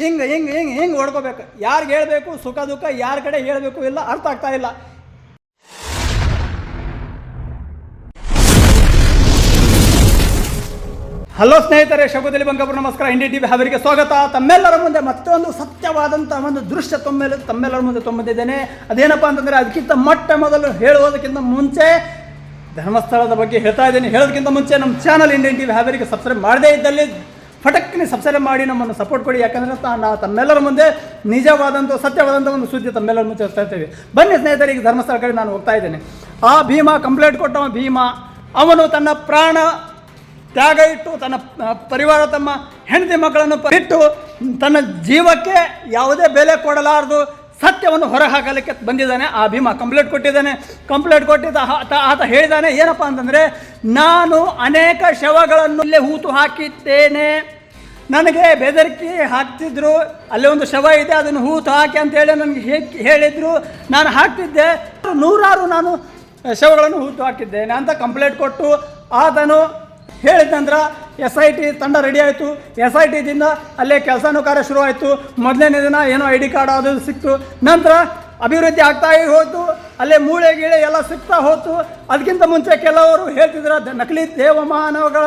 ಹಿಂಗೆ ಹಿಂಗೆ ಹಿಂಗೆ ಹಿಂಗೆ ಹೊಡ್ಕೋಬೇಕು ಯಾರಿಗೆ ಹೇಳಬೇಕು, ಸುಖ, ದುಃಖ, ಯಾರ ಕಡೆ ಹೇಳಬೇಕು ಇಲ್ಲ, ಅರ್ಥ ಆಗ್ತಾ ಇಲ್ಲ. ಹಲೋ ಸ್ನೇಹಿತರೆ, ಶಗುದಲಿ ಬಂಕಪುರ ನಮಸ್ಕಾರ. ಇಂಡಿ ಟಿವಿ ಅವರಿಗೆ ಸ್ವಾಗತ. ತಮ್ಮೆಲ್ಲರ ಮುಂದೆ ಮತ್ತೊಂದು ಸತ್ಯವಾದಂಥ ಒಂದು ದೃಶ್ಯ ತಮ್ಮೆಲ್ಲ ತಮ್ಮೆಲ್ಲರ ಮುಂದೆ ತೊಂಬಂದಿದ್ದೇನೆ ಅದೇನಪ್ಪ ಅಂತಂದರೆ, ಅದಕ್ಕಿಂತ ಮೊಟ್ಟ ಮೊದಲು ಹೇಳುವುದಕ್ಕಿಂತ ಮುಂಚೆ ಧರ್ಮಸ್ಥಳದ ಬಗ್ಗೆ ಹೇಳ್ತಾ ಇದ್ದೀನಿ. ಹೇಳೋದಕ್ಕಿಂತ ಮುಂಚೆ ನಮ್ಮ ಚಾನಲ್ ಇಂಡಿಯನ್ ಟಿವಿ ಹಾವರಿಗೆ ಸಬ್ಸ್ಕ್ರೈಬ್ ಮಾಡದೇ ಇದ್ದಲ್ಲಿ ಫಟಕ್ಕಿನ ಸಬ್ಸ್ಕ್ರೈಬ್ ಮಾಡಿ ನಮ್ಮನ್ನು ಸಪೋರ್ಟ್ ಕೊಡಿ. ಯಾಕಂದರೆ ನಾ ತಮ್ಮೆಲ್ಲರ ಮುಂದೆ ನಿಜವಾದಂಥ ಸತ್ಯವಾದಂಥ ಒಂದು ಸುದ್ದಿ ತಮ್ಮೆಲ್ಲರ ಮುಂದೆ ಇರ್ತೇವೆ. ಬನ್ನಿ ಸ್ನೇಹಿತರಿಗೆ ಧರ್ಮಸ್ಥಳ ಕಡೆ ನಾನು ಹೋಗ್ತಾ ಇದ್ದೇನೆ. ಆ ಭೀಮಾ ಕಂಪ್ಲೇಂಟ್ ಕೊಟ್ಟವ ಭೀಮಾ, ಅವನು ತನ್ನ ಪ್ರಾಣ ತ್ಯಾಗ ಇಟ್ಟು, ತನ್ನ ಪರಿವಾರ ತಮ್ಮ ಹೆಂಡತಿ ಮಕ್ಕಳನ್ನು ಇಟ್ಟು, ತನ್ನ ಜೀವಕ್ಕೆ ಯಾವುದೇ ಬೆಲೆ ಕೊಡಲಾರದು. ಸತ್ಯವನ್ನು ಹೊರಹಾಕಲಿಕ್ಕೆ ಬಂದಿದ್ದಾನೆ, ಆ ಭೀಮ ಕಂಪ್ಲೇಂಟ್ ಕೊಟ್ಟಿದ್ದಾನೆ, ಕಂಪ್ಲೇಂಟ್ ಕೊಟ್ಟಿದ್ದ ಆತ ಹೇಳಿದ್ದಾನೆ ಏನಪ್ಪ ಅಂತಂದರೆ, ನಾನು ಅನೇಕ ಶವಗಳನ್ನು ಇಲ್ಲೇ ಹೂತು ಹಾಕಿದ್ದೇನೆ. ನನಗೆ ಬೆದರಿಕೆ ಹಾಕ್ತಿದ್ರು, ಅಲ್ಲಿ ಒಂದು ಶವ ಇದೆ, ಅದನ್ನು ಹೂತು ಹಾಕಿ ಅಂತೇಳಿ ನನಗೆ ಹೇಳಿದ್ರು. ನಾನು ಹಾಕ್ತಿದ್ದೆ, ನೂರಾರು ನಾನು ಶವಗಳನ್ನು ಹೂತು ಹಾಕಿದ್ದೇನೆ ಅಂತ ಕಂಪ್ಲೇಂಟ್ ಕೊಟ್ಟು, ಆತನು ಹೇಳಿದ ನಂತರ ಎಸ್ ಐ ಟಿ ತಂಡ ರೆಡಿ ಆಯಿತು. ಎಸ್ ಐ ಟಿದಿಂದ ಅಲ್ಲೇ ಕೆಲಸನೂ ಕಾರ್ಯ ಶುರುವಾಯಿತು ಮೊದಲನೇ ದಿನ ಏನೋ ಐ ಡಿ ಕಾರ್ಡ್ ಅದು ಸಿಕ್ತು. ನಂತರ ಅಭಿವೃದ್ಧಿ ಆಗ್ತಾ ಹೋಯ್ತು. ಅಲ್ಲೇ ಮೂಳೆ ಗೀಳೆ ಎಲ್ಲ ಸಿಗ್ತಾ ಹೋಯ್ತು. ಅದಕ್ಕಿಂತ ಮುಂಚೆ ಕೆಲವರು ಹೇಳ್ತಿದ್ರು ನಕಲಿ ದೇವಮಾನವಗಳ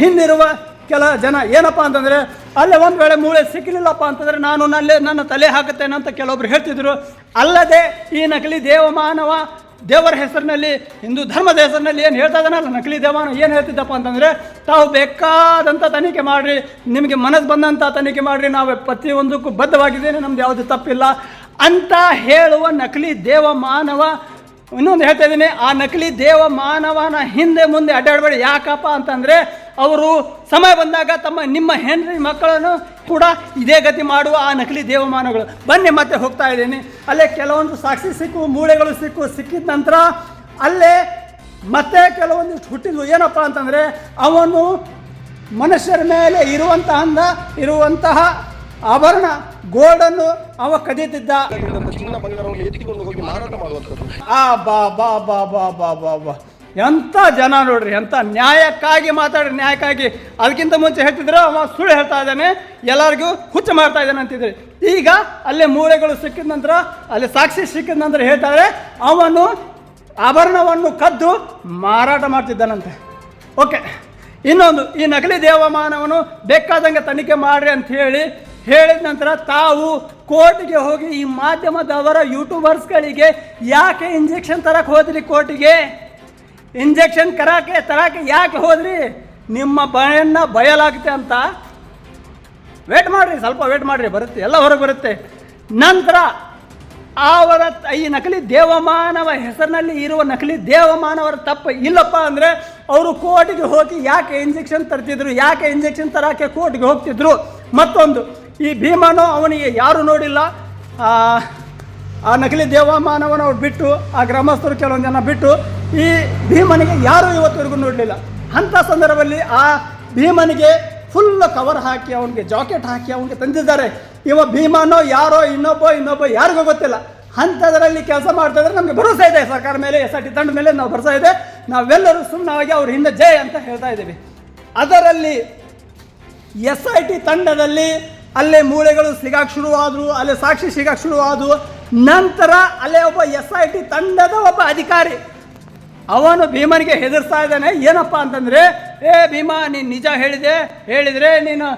ಹಿಂದಿರುವ ಕೆಲ ಜನ ಏನಪ್ಪ ಅಂತಂದರೆ, ಅಲ್ಲೇ ಒಂದು ವೇಳೆ ಮೂಳೆ ಸಿಕ್ಕಲಿಲ್ಲಪ್ಪ ಅಂತಂದರೆ ನಾನು ನಲ್ಲೇ ನನ್ನ ತಲೆ ಹಾಕುತ್ತೇನೆ ಅಂತ ಕೆಲವೊಬ್ರು ಹೇಳ್ತಿದ್ರು. ಅಲ್ಲದೆ ಈ ನಕಲಿ ದೇವಮಾನವ ದೇವರ ಹೆಸರಿನಲ್ಲಿ, ಹಿಂದೂ ಧರ್ಮದ ಹೆಸರಿನಲ್ಲಿ ಏನು ಹೇಳ್ತಾ ಇದ್ದಾನಲ್ಲ ನಕಲಿ ದೇವಾನ ಏನು ಹೇಳ್ತಿದ್ದಪ್ಪ ಅಂತಂದರೆ, ತಾವು ಬೇಕಾದಂಥ ತನಿಖೆ ಮಾಡಿರಿ, ನಿಮಗೆ ಮನಸ್ಸು ಬಂದಂಥ ತನಿಖೆ ಮಾಡಿರಿ, ನಾವು ಪ್ರತಿಯೊಂದಕ್ಕೂ ಬದ್ಧವಾಗಿದ್ದೇನೆ, ನಮ್ದು ಯಾವುದು ತಪ್ಪಿಲ್ಲ. ಅಂತ ಹೇಳುವ ನಕಲಿ ದೇವ ಮಾನವ ಇನ್ನೊಂದು ಹೇಳ್ತಾ ಇದ್ದೀನಿ, ಆ ನಕಲಿ ದೇವ ಮಾನವನ ಹಿಂದೆ ಮುಂದೆ ಅಡ್ಡಾಡಬೇಡಿ. ಯಾಕಪ್ಪ ಅಂತಂದರೆ ಅವರು ಸಮಯ ಬಂದಾಗ ತಮ್ಮ ನಿಮ್ಮ ಹೆಂಡ್ರಿ ಮಕ್ಕಳನ್ನು ಕೂಡ ಇದೇ ಗತಿ ಮಾಡುವ ಆ ನಕಲಿ ದೇವಮಾನಗಳು ಬನ್ನಿ ಮತ್ತೆ ಹೋಗ್ತಾ ಇದ್ದೀನಿ. ಅಲ್ಲೇ ಕೆಲವೊಂದು ಸಾಕ್ಷಿ ಸಿಕ್ಕು, ಮೂಳೆಗಳು ಸಿಕ್ಕು, ಸಿಕ್ಕಿದ ನಂತರ ಅಲ್ಲೇ ಮತ್ತೆ ಕೆಲವೊಂದಿಷ್ಟು ಹುಟ್ಟಿದ್ವು. ಏನಪ್ಪ ಅಂತಂದರೆ ಅವನು ಮನುಷ್ಯರ ಮೇಲೆ ಇರುವಂತಹ ಇರುವಂತಹ ಆಭರಣ ಗೋಲ್ಡನ್ನು ಅವ ಕದೀತಿದ್ದ. ಚಿನ್ನ ಹೋಗಿ ಮಾರಾಟ ಮಾಡುವಂಥದ್ದು? ಆ, ಬಾ ಬಾ ಬಾ ಬಾ ಬಾ ಬಾ ಬಾ. ಎಂಥ ಜನ ನೋಡ್ರಿ ಎಂಥ ನ್ಯಾಯಕ್ಕಾಗಿ ಮಾತಾಡ್ರಿ, ನ್ಯಾಯಕ್ಕಾಗಿ. ಅದಕ್ಕಿಂತ ಮುಂಚೆ ಹೇಳ್ತಿದ್ರು, ಅವ ಸುಳ್ಳು ಹೇಳ್ತಾ ಇದ್ದಾನೆ, ಎಲ್ಲರಿಗೂ ಹುಚ್ಚು ಮಾಡ್ತಾ ಇದ್ದಾನೆ ಅಂತಿದ್ರು. ಈಗ ಅಲ್ಲೇ ಮೂಳೆಗಳು ಸಿಕ್ಕಿದ ನಂತರ, ಅಲ್ಲಿ ಸಾಕ್ಷಿ ಸಿಕ್ಕಿದ ನಂತರ ಹೇಳ್ತಾರೆ ಅವನು ಆಭರಣವನ್ನು ಕದ್ದು ಮಾರಾಟ ಮಾಡ್ತಿದ್ದಾನಂತೆ. ಓಕೆ ಇನ್ನೊಂದು, ಈ ನಕಲಿ ದೇವಮಾನವನು ಬೇಕಾದಂಗೆ ತನಿಖೆ ಮಾಡ್ರಿ ಅಂತ ಹೇಳಿ ಹೇಳಿದ ನಂತರ ತಾವು ಕೋರ್ಟ್ಗೆ ಹೋಗಿ ಈ ಮಾಧ್ಯಮದವರ ಯೂಟ್ಯೂಬರ್ಸ್ಗಳಿಗೆ ಯಾಕೆ ಇಂಜೆಕ್ಷನ್ ತರಕ್ಕೆ ಹೋದ್ರಿ ಕೋರ್ಟಿಗೆ? ಇಂಜೆಕ್ಷನ್ ಕರಾಕೆ ತರಕ್ಕೆ ಯಾಕೆ ಹೋದ್ರಿ? ನಿಮ್ಮ ಬಯನ್ನ ಬಯಲಾಗುತ್ತೆ ಅಂತ. ವೇಟ್ ಮಾಡಿರಿ, ಸ್ವಲ್ಪ ವೇಟ್ ಮಾಡಿರಿ, ಬರುತ್ತೆ, ಎಲ್ಲ ಹೊರಗೆ ಬರುತ್ತೆ. ನಂತರ ಅವರ ಈ ನಕಲಿ ದೇವಮಾನವ ಹೆಸರಿನಲ್ಲಿ ಇರುವ ನಕಲಿ ದೇವಮಾನವರ ತಪ್ಪು ಇಲ್ಲಪ್ಪ ಅಂದರೆ ಅವರು ಕೋರ್ಟಿಗೆ ಹೋಗಿ ಯಾಕೆ ಇಂಜೆಕ್ಷನ್ ತರ್ತಿದ್ರು, ಯಾಕೆ ಇಂಜೆಕ್ಷನ್ ತರಕ್ಕೆ ಕೋರ್ಟ್ಗೆ ಹೋಗ್ತಿದ್ರು? ಮತ್ತೊಂದು ಈ ಭೀಮನು ಅವನಿಗೆ ಯಾರು ನೋಡಿಲ್ಲ. ಆ, ನಕಲಿ ದೇವಮಾನವನ ಅವ್ರು ಬಿಟ್ಟು ಆ ಗ್ರಾಮಸ್ಥರು ಕೆಲವೊಂದು ಜನ ಬಿಟ್ಟು ಈ ಭೀಮನಿಗೆ ಯಾರೂ ಇವತ್ತವರೆಗೂ ನೋಡಲಿಲ್ಲ. ಅಂಥ ಸಂದರ್ಭದಲ್ಲಿ ಆ ಭೀಮನಿಗೆ ಫುಲ್ ಕವರ್ ಹಾಕಿ ಅವನಿಗೆ ಜಾಕೆಟ್ ಹಾಕಿ ಅವನಿಗೆ ತಂದಿದ್ದಾರೆ. ಇವ ಭೀಮನೋ ಯಾರೋ ಇನ್ನೊಬ್ಬ ಇನ್ನೊಬ್ಬ ಯಾರಿಗೂ ಗೊತ್ತಿಲ್ಲ. ಅಂಥದ್ರಲ್ಲಿ ಕೆಲಸ ಮಾಡ್ತಾ ಇದ್ರೆ ನಮಗೆ ಭರೋಸೆ ಇದೆ. ಸರ್ಕಾರ ಮೇಲೆ ಎಸ್ ಆರ್ ಟಿ ತಂಡ ಮೇಲೆ ನಾವು ಭರೋಸೆ ಇದೆ. ನಾವೆಲ್ಲರೂ ಸುಮ್ಮನಾಗಿ ಅವ್ರ ಹಿಂದೆ ಜಯ ಅಂತ ಹೇಳ್ತಾ ಇದ್ದೀವಿ. ಅದರಲ್ಲಿ ಎಸ್ ಐ ಟಿ ತಂಡದಲ್ಲಿ ಅಲ್ಲೇ ಮೂಳೆಗಳು ಸಿಗಾಕ್ ಶುರುವಾದರು, ಅಲ್ಲೇ ಸಾಕ್ಷಿ ಸಿಗಾಕ್ ಶುರುವಾದವು ನಂತರ ಅಲ್ಲೇ ಒಬ್ಬ ಎಸ್ ಐ ಟಿ ತಂಡದ ಒಬ್ಬ ಅಧಿಕಾರಿ. ಅವನು ಭೀಮನಿಗೆ ಹೆದರ್ಸ್ತಾ ಇದ್ದಾನೆ, ಏನಪ್ಪ ಅಂತಂದರೆ, ಏ ಭೀಮ, ನೀನು ನಿಜ ಹೇಳಿದೆ, ಹೇಳಿದರೆ ನೀನು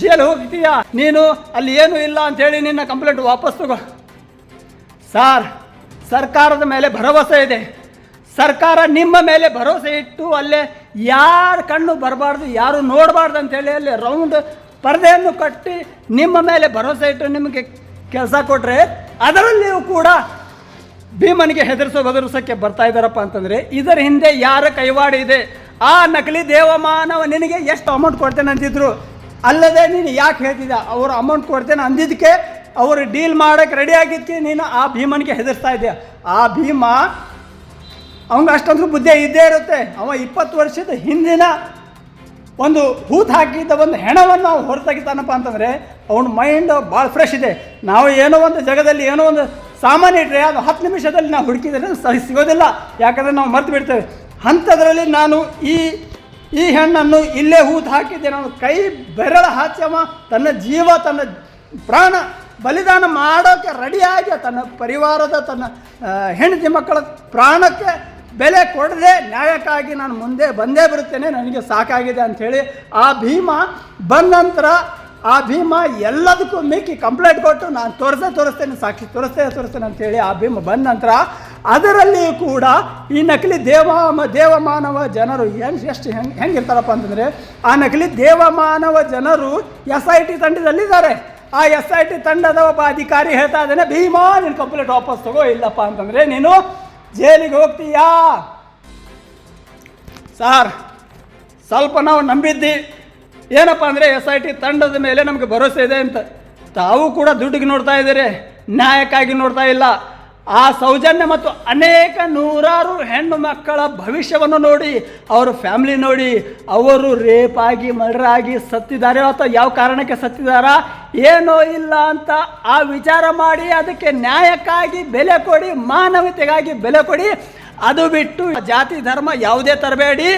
ಜೇಲ್ ಹೋಗ್ತೀಯ? ನೀನು ಅಲ್ಲಿ ಏನೂ ಇಲ್ಲ ಅಂತೇಳಿ ನಿನ್ನ ಕಂಪ್ಲೇಂಟ್ ವಾಪಸ್ ತಗೋ. ಸಾರ್, ಸರ್ಕಾರದ ಮೇಲೆ ಭರವಸೆ ಇದೆ. ಸರ್ಕಾರ ನಿಮ್ಮ ಮೇಲೆ ಭರವಸೆ ಇಟ್ಟು ಅಲ್ಲೇ ಯಾರ ಕಣ್ಣು ಬರಬಾರ್ದು, ಯಾರು ನೋಡಬಾರ್ದು ಅಂತೇಳಿ ಅಲ್ಲಿ ರೌಂಡ್ ಪರದೆಯನ್ನು ಕಟ್ಟಿ ನಿಮ್ಮ ಮೇಲೆ ಭರವಸೆ ಇಟ್ಟು ನಿಮಗೆ ಕೆಲಸ ಕೊಟ್ಟರೆ ಅದರಲ್ಲಿಯೂ ಕೂಡ ಭೀಮನಿಗೆ ಹೆದರಿಸೋ ಬೆದರಿಸೋಕ್ಕೆ ಬರ್ತಾ ಇದ್ದಾರಪ್ಪ ಅಂತಂದರೆ ಇದರ ಹಿಂದೆ ಯಾರ ಕೈವಾಡ ಇದೆ? ಆ ನಕಲಿ ದೇವಮಾನವ ನಿನಗೆ ಎಷ್ಟು ಅಮೌಂಟ್ ಕೊಡ್ತೇನೆ ಅಂತಿದ್ರು ಅಲ್ಲದೆ ನೀನು ಯಾಕೆ ಹೇಳ್ತಿದ್ದ ಅವರು ಅಮೌಂಟ್ ಕೊಡ್ತೇನೆ ಅಂದಿದ್ದಕ್ಕೆ ಅವರು ಡೀಲ್ ಮಾಡೋಕ್ಕೆ ರೆಡಿ ಆಗಿದ್ದಕ್ಕೆ ನೀನು ಆ ಭೀಮನಿಗೆ ಹೆದರ್ಸ್ತಾ ಇದೆಯಾ ಆ ಭೀಮ ಅವಂಗೆ ಅಷ್ಟೊಂದು ಬುದ್ಧಿ ಇದ್ದೇ ಇರುತ್ತೆ. ಅವ ಇಪ್ಪತ್ತು ವರ್ಷದ ಹಿಂದಿನ ಒಂದು ಹೂತ್ ಹಾಕಿದ್ದ ಒಂದು ಹೆಣವನ್ನು ನಾವು ಹೊರತೆಗಿತಾನಪ್ಪ ಅಂತಂದರೆ ಅವನ ಮೈಂಡ್ ಭಾಳ ಫ್ರೆಶ್ ಇದೆ. ನಾವು ಏನೋ ಒಂದು ಜಗದಲ್ಲಿ ಏನೋ ಒಂದು ಸಾಮಾನ್ಯ ಇಟ್ಟರೆ ಅದು ಹತ್ತು ನಿಮಿಷದಲ್ಲಿ ನಾವು ಹುಡುಕಿದ್ರೆ ಸರಿ ಸಿಗೋದಿಲ್ಲ. ಯಾಕಂದರೆ ನಾವು ಮರ್ತು ಬಿಡ್ತೇವೆ. ಅಂಥದ್ರಲ್ಲಿ ನಾನು ಈ ಈ ಹೆಣ್ಣನ್ನು ಇಲ್ಲೇ ಹೂತು ಹಾಕಿದ್ದೆ. ನಾನು ಕೈ ಬೆರಳ ಹಾಚ್ಯವ ತನ್ನ ಜೀವ, ತನ್ನ ಪ್ರಾಣ ಬಲಿದಾನ ಮಾಡೋಕ್ಕೆ ರೆಡಿಯಾಗಿ ತನ್ನ ಪರಿವಾರದ, ತನ್ನ ಹೆಂಡತಿ ಮಕ್ಕಳ ಪ್ರಾಣಕ್ಕೆ ಬೆಲೆ ಕೊಡದೆ ನ್ಯಾಯಕ್ಕಾಗಿ ನಾನು ಮುಂದೆ ಬಂದೇ ಬರುತ್ತೇನೆ, ನನಗೆ ಸಾಕಾಗಿದೆ ಅಂಥೇಳಿ ಆ ಭೀಮ ಬಂದ ನಂತರ ಆ ಭೀಮ ಎಲ್ಲದಕ್ಕೂ ಮಿಕ್ಕಿ ಕಂಪ್ಲೇಂಟ್ ಕೊಟ್ಟು ನಾನು ತೋರಿಸೇ ತೋರಿಸ್ತೇನೆ, ಸಾಕ್ಷಿ ತೋರಿಸ್ತೇ ತೋರಿಸ್ತೇನೆ ಅಂತೇಳಿ ಆ ಭೀಮ ಬಂದ ನಂತರ ಅದರಲ್ಲಿಯೂ ಕೂಡ ಈ ನಕಲಿ ದೇವ ದೇವಮಾನವ ಜನರು ಏನು ಎಷ್ಟು ಹೆಂಗೆ, ಹೆಂಗಿರ್ತಾರಪ್ಪ ಅಂತಂದರೆ ಆ ನಕಲಿ ದೇವಮಾನವ ಜನರು ಎಸ್ ಐ ಟಿ ತಂಡದಲ್ಲಿದ್ದಾರೆ. ಆ ಎಸ್ ಐ ಟಿ ತಂಡದ ಒಬ್ಬ ಅಧಿಕಾರಿ ಹೇಳ್ತಾ ಇದ್ದಾನೆ, ಭೀಮಾ ನೀನು ಕಂಪ್ಲೇಂಟ್ ವಾಪಸ್ ತಗೋ, ಇಲ್ಲಪ್ಪ ಅಂತಂದರೆ ನೀನು ಜೈಲಿಗೆ ಹೋಗ್ತೀಯಾ? ಸಾರ್, ಸ್ವಲ್ಪ ನಾವು ನಂಬಿದ್ದಿ. ಏನಪ್ಪ ಅಂದರೆ ಎಸ್ ಐ ಟಿ ತಂಡದ ಮೇಲೆ ನಮಗೆ ಭರವಸೆ ಇದೆ ಅಂತ. ತಾವು ಕೂಡ ದುಡ್ಡಿಗೆ ನೋಡ್ತಾ ಇದ್ದೀರಿ. ನ್ಯಾಯಕ್ಕಾಗಿ ನೋಡ್ತಾ ಇಲ್ಲ. ಆ ಸೌಜನ್ಯ ಮತ್ತು ಅನೇಕ ನೂರಾರು ಹೆಣ್ಣು ಮಕ್ಕಳ ಭವಿಷ್ಯವನ್ನು ನೋಡಿ, ಅವರ ಫ್ಯಾಮಿಲಿ ನೋಡಿ, ಅವರು ರೇಪ್ ಆಗಿ ಮರ್ಡರ್ ಆಗಿ ಸತ್ತಿದ್ದಾರೆ. ಅಥವಾ ಯಾವ ಕಾರಣಕ್ಕೆ ಸತ್ತಿದಾರಾ ಏನೋ ಇಲ್ಲ ಅಂತ ಆ ವಿಚಾರ ಮಾಡಿ, ಅದಕ್ಕೆ ನ್ಯಾಯಕ್ಕಾಗಿ ಬೆಲೆ ಕೊಡಿ, ಮಾನವತೆಗಾಗಿ ಬೆಲೆ ಕೊಡಿ. ಅದು ಬಿಟ್ಟು ಜಾತಿ, ಧರ್ಮ ಯಾವುದೇ ತರಬೇಡಿ.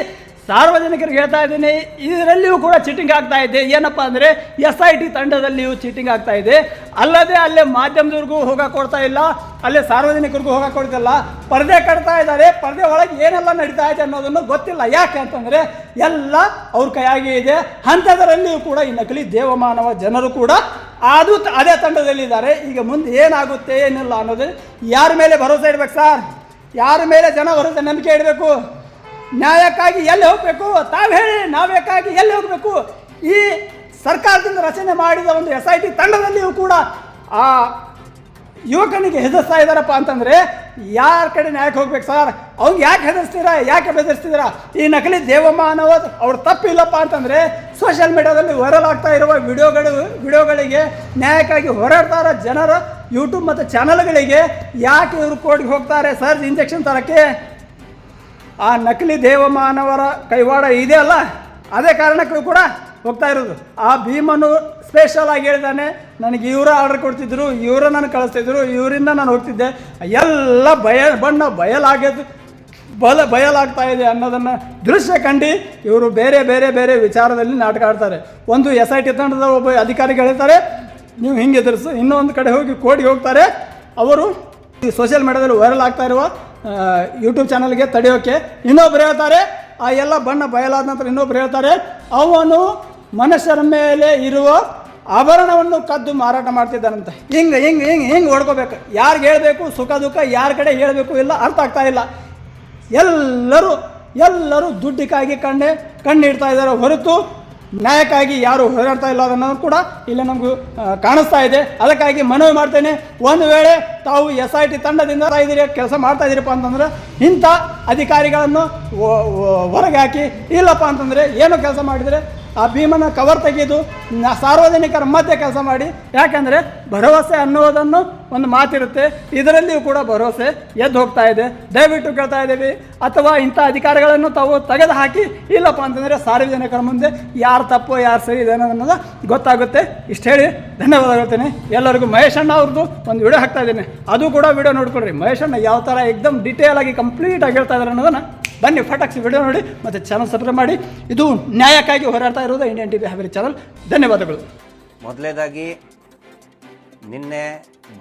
ಸಾರ್ವಜನಿಕರಿಗೆ ಹೇಳ್ತಾ ಇದ್ದೀನಿ, ಇದರಲ್ಲಿಯೂ ಕೂಡ ಚೀಟಿಂಗ್ ಆಗ್ತಾ ಇದೆ. ಏನಪ್ಪ ಅಂದರೆ ಎಸ್ ಐ ಟಿ ತಂಡದಲ್ಲಿಯೂ ಚೀಟಿಂಗ್ ಆಗ್ತಾ ಇದೆ. ಅಲ್ಲದೆ ಅಲ್ಲೇ ಮಾಧ್ಯಮದವ್ರಿಗೂ ಹೋಗಕ್ಕೆ ಕೊಡ್ತಾ ಇಲ್ಲ, ಅಲ್ಲೇ ಸಾರ್ವಜನಿಕರಿಗೂ ಹೋಗಕ್ಕೆ ಕೊಡ್ತಿಲ್ಲ ಪರದೆ ಕಟ್ತಾ ಇದ್ದಾರೆ, ಪರದೆ ಒಳಗೆ ಏನೆಲ್ಲ ನಡೀತಾ ಇದೆ ಅನ್ನೋದನ್ನು ಗೊತ್ತಿಲ್ಲ. ಯಾಕೆ ಅಂತಂದರೆ, ಎಲ್ಲ ಅವ್ರ ಕೈಯಾಗಿ ಇದೆ. ಅಂಥದರಲ್ಲಿಯೂ ಕೂಡ ಈ ನಕಲಿ ದೇವಮಾನವ ಜನರು ಕೂಡ ಅದು ಅದೇ ತಂಡದಲ್ಲಿದ್ದಾರೆ ಈಗ ಮುಂದೆ ಏನಾಗುತ್ತೆ ಏನಿಲ್ಲ ಅನ್ನೋದು ಯಾರ ಮೇಲೆ ಭರವಸೆ ಇಡ್ಬೇಕು ಸರ್? ಯಾರ ಮೇಲೆ ಜನ ಭರವಸೆ, ನಂಬಿಕೆ ಇಡಬೇಕು? ನ್ಯಾಯಕ್ಕಾಗಿ ಎಲ್ಲಿ ಹೋಗಬೇಕು? ತಾವು ಹೇಳಿ ನಾವ್ಯಕ್ಕಾಗಿ ಎಲ್ಲಿ ಹೋಗಬೇಕು? ಈ ಸರ್ಕಾರದಿಂದ ರಚನೆ ಮಾಡಿದ ಒಂದು ಎಸ್ ಐ ಟಿ ತಂಡದಲ್ಲಿಯೂ ಕೂಡ ಆ ಯುವಕನಿಗೆ ಹೆದರ್ಸ್ತಾ ಇದ್ದಾರಪ್ಪ ಅಂತಂದರೆ, ಯಾರ ಕಡೆ ನ್ಯಾಯಕ್ಕೆ ಹೋಗ್ಬೇಕು ಸರ್? ಅವ್ನಿಗೆ ಯಾಕೆ ಹೆದರ್ಸ್ತೀರಾ? ಯಾಕೆ ಬೆದರಿಸ್ತಿದ್ದೀರಾ ಈ ನಕಲಿ ದೇವಮಾನವ ಅವ್ರ ತಪ್ಪಿಲ್ಲಪ್ಪ ಅಂತಂದರೆ ಸೋಷಿಯಲ್ ಮೀಡಿಯಾದಲ್ಲಿ ವೈರಲ್ ಆಗ್ತಾ ಇರುವ ವಿಡಿಯೋಗಳು, ವಿಡಿಯೋಗಳಿಗೆ ನ್ಯಾಯಕ್ಕಾಗಿ ಹೋರಾಡ್ತಾರ ಜನರ ಯೂಟ್ಯೂಬ್ ಮತ್ತು ಚಾನಲ್ಗಳಿಗೆ ಯಾಕೆ ಇವರು ಕೋರ್ಟ್ಗೆ ಹೋಗ್ತಾರೆ ಸರ್? ಇಂಜೆಕ್ಷನ್ ತರಕ್ಕೆ? ಆ ನಕಲಿ ದೇವಮಾನವರ ಕೈವಾಡ ಇದೆ ಅಲ್ಲ? ಅದೇ ಕಾರಣಕ್ಕೂ ಕೂಡ ಹೋಗ್ತಾ ಇರೋದು. ಆ ಭೀಮನು ಸ್ಪೆಷಲ್ ಆಗಿ ಹೇಳಿದಾನೆ, ನನಗೆ ಇವರ ಆರ್ಡರ್ ಕೊಡ್ತಿದ್ರು, ಇವರ ನಾನು ಕಳಿಸ್ತಿದ್ರು, ಇವರಿಂದ ನಾನು ಹೋಗ್ತಿದ್ದೆ. ಎಲ್ಲ ಭಯ ಬಣ್ಣ ಬಯಲಾಗಿದ್ದು ಬಲ ಬಯಲಾಗ್ತಾ ಇದೆ ಅನ್ನೋದನ್ನು ದೃಶ್ಯ ಕಂಡು ಇವರು ಬೇರೆ ಬೇರೆ ಬೇರೆ ವಿಚಾರದಲ್ಲಿ ನಾಟಕ ಆಡ್ತಾರೆ. ಒಂದು ಎಸ್ ಐ ಟಿ ತಂಡದ ಒಬ್ಬ ಅಧಿಕಾರಿಗಳು ಹೇಳ್ತಾರೆ, ನೀವು ಹಿಂಗೆ ಎದುರಿಸು, ಇನ್ನೊಂದು ಕಡೆ ಹೋಗಿ ಕೋರ್ಟ್ಗೆ ಹೋಗ್ತಾರೆ. ಅವರು ಈ ಸೋಷಿಯಲ್ ಮೀಡಿಯಾದಲ್ಲಿ ವೈರಲ್ ಆಗ್ತಾ ಇರುವ ಯೂಟ್ಯೂಬ್ ಚಾನಲ್ಗೆ ತಡೆಯೋಕೆ ಇನ್ನೊಬ್ರು ಹೇಳ್ತಾರೆ, ಆ ಎಲ್ಲ ಬಣ್ಣ ಬಯಲಾದ ನಂತರ ಇನ್ನೊಬ್ರು ಹೇಳ್ತಾರೆ, ಅವನು ಮನುಷ್ಯರ ಮೇಲೆ ಇರುವ ಆಭರಣವನ್ನು ಕದ್ದು ಮಾರಾಟ ಮಾಡ್ತಿದ್ದಾನಂತೆ. ಹಿಂಗೆ ಹಿಂಗೆ ಹಿಂಗೆ ಹಿಂಗೆ ಹೊಡ್ಕೋಬೇಕು ಯಾರಿಗೆ ಹೇಳಬೇಕು? ಸುಖ, ದುಃಖ ಯಾರ ಕಡೆ ಹೇಳಬೇಕು ಇಲ್ಲ, ಅರ್ಥ ಆಗ್ತಾ ಇಲ್ಲ. ಎಲ್ಲರೂ ಎಲ್ಲರೂ ದುಡ್ಡಿಗಾಗಿ ಕಣ್ಣೆ ಕಣ್ಣಿಡ್ತಾ ಇದ್ದಾರೆ ಹೊರತು ನ್ಯಾಯಕ್ಕಾಗಿ ಯಾರು ಹೋರಾಡ್ತಾ ಇಲ್ಲ ಅನ್ನೋದು ಕೂಡ ಇಲ್ಲಿ ನಮಗೂ ಕಾಣಿಸ್ತಾ ಇದೆ. ಅದಕ್ಕಾಗಿ ಮನವಿ ಮಾಡ್ತೇನೆ. ಒಂದು ವೇಳೆ ತಾವು ಎಸ್ ಐ ಟಿ ತಂಡದಿಂದ ಇದ್ದೀರಿ, ಕೆಲಸ ಮಾಡ್ತಾ ಇದ್ದೀರಪ್ಪ ಅಂತಂದ್ರೆ ಇಂಥ ಅಧಿಕಾರಿಗಳನ್ನು ಹೊರಗೆ ಹಾಕಿ ಇಲ್ಲಪ್ಪ ಅಂತಂದರೆ ಏನು ಕೆಲಸ ಮಾಡಿದರೆ ಆ ಭೀಮನ ಕವರ್ ತೆಗೆದು ಸಾರ್ವಜನಿಕರ ಮಧ್ಯೆ ಕೆಲಸ ಮಾಡಿ. ಯಾಕಂದರೆ ಭರವಸೆ ಅನ್ನೋದನ್ನು ಒಂದು ಮಾತಿರುತ್ತೆ. ಇದರಲ್ಲಿಯೂ ಕೂಡ ಭರವಸೆ ಎದ್ದು ಹೋಗ್ತಾ ಇದೆ. ದಯವಿಟ್ಟು ಕೇಳ್ತಾ ಇದ್ದೀವಿ. ಅಥವಾ ಇಂಥ ಅಧಿಕಾರಿಗಳನ್ನು ತಾವು ತೆಗೆದು ಹಾಕಿ ಇಲ್ಲಪ್ಪ ಅಂತಂದರೆ ಸಾರ್ವಜನಿಕರ ಮುಂದೆ ಯಾರು ತಪ್ಪು, ಯಾರು ಸರಿ ಇದೆ ಅನ್ನೋದು ಗೊತ್ತಾಗುತ್ತೆ. ಇಷ್ಟು ಹೇಳಿ ಧನ್ಯವಾದ ಹೇಳ್ತೇನೆ. ಎಲ್ಲರಿಗೂ ಮಹೇಶ್ ಅಣ್ಣ ಅವ್ರದ್ದು ಒಂದು ವಿಡಿಯೋ ಹಾಕ್ತಾ ಇದ್ದೀನಿ. ಅದು ಕೂಡ ವಿಡಿಯೋ ನೋಡ್ಕೊಳ್ರಿ. ಮಹೇಶ್ ಅಣ್ಣ ಯಾವ ಥರ ಎಕ್ದಮ್ ಡಿಟೇಲ್ ಆಗಿ ಕಂಪ್ಲೀಟ್ ಹೇಳ್ತಾ ಇದ್ದಾರೆ ಅನ್ನೋದನ್ನು ಬನ್ನಿ ಫಟಾಕ್ಸಿ ವಿಡಿಯೋ ನೋಡಿ ಮತ್ತು ಚಾನಲ್ ಸಬ್ಸ್ಕ್ರೈಬ್ ಮಾಡಿ. ಇದು ನ್ಯಾಯಕ್ಕಾಗಿ ಹೋರಾಡ್ತಾ ಇರೋದು ಇಂಡಿಯನ್ ಟಿ ವಿ ಹ್ಯಾಬರಿ ಚಾನಲ್ ಧನ್ಯವಾದಗಳು. ಮೊದಲೇದಾಗಿ ನಿನ್ನೆ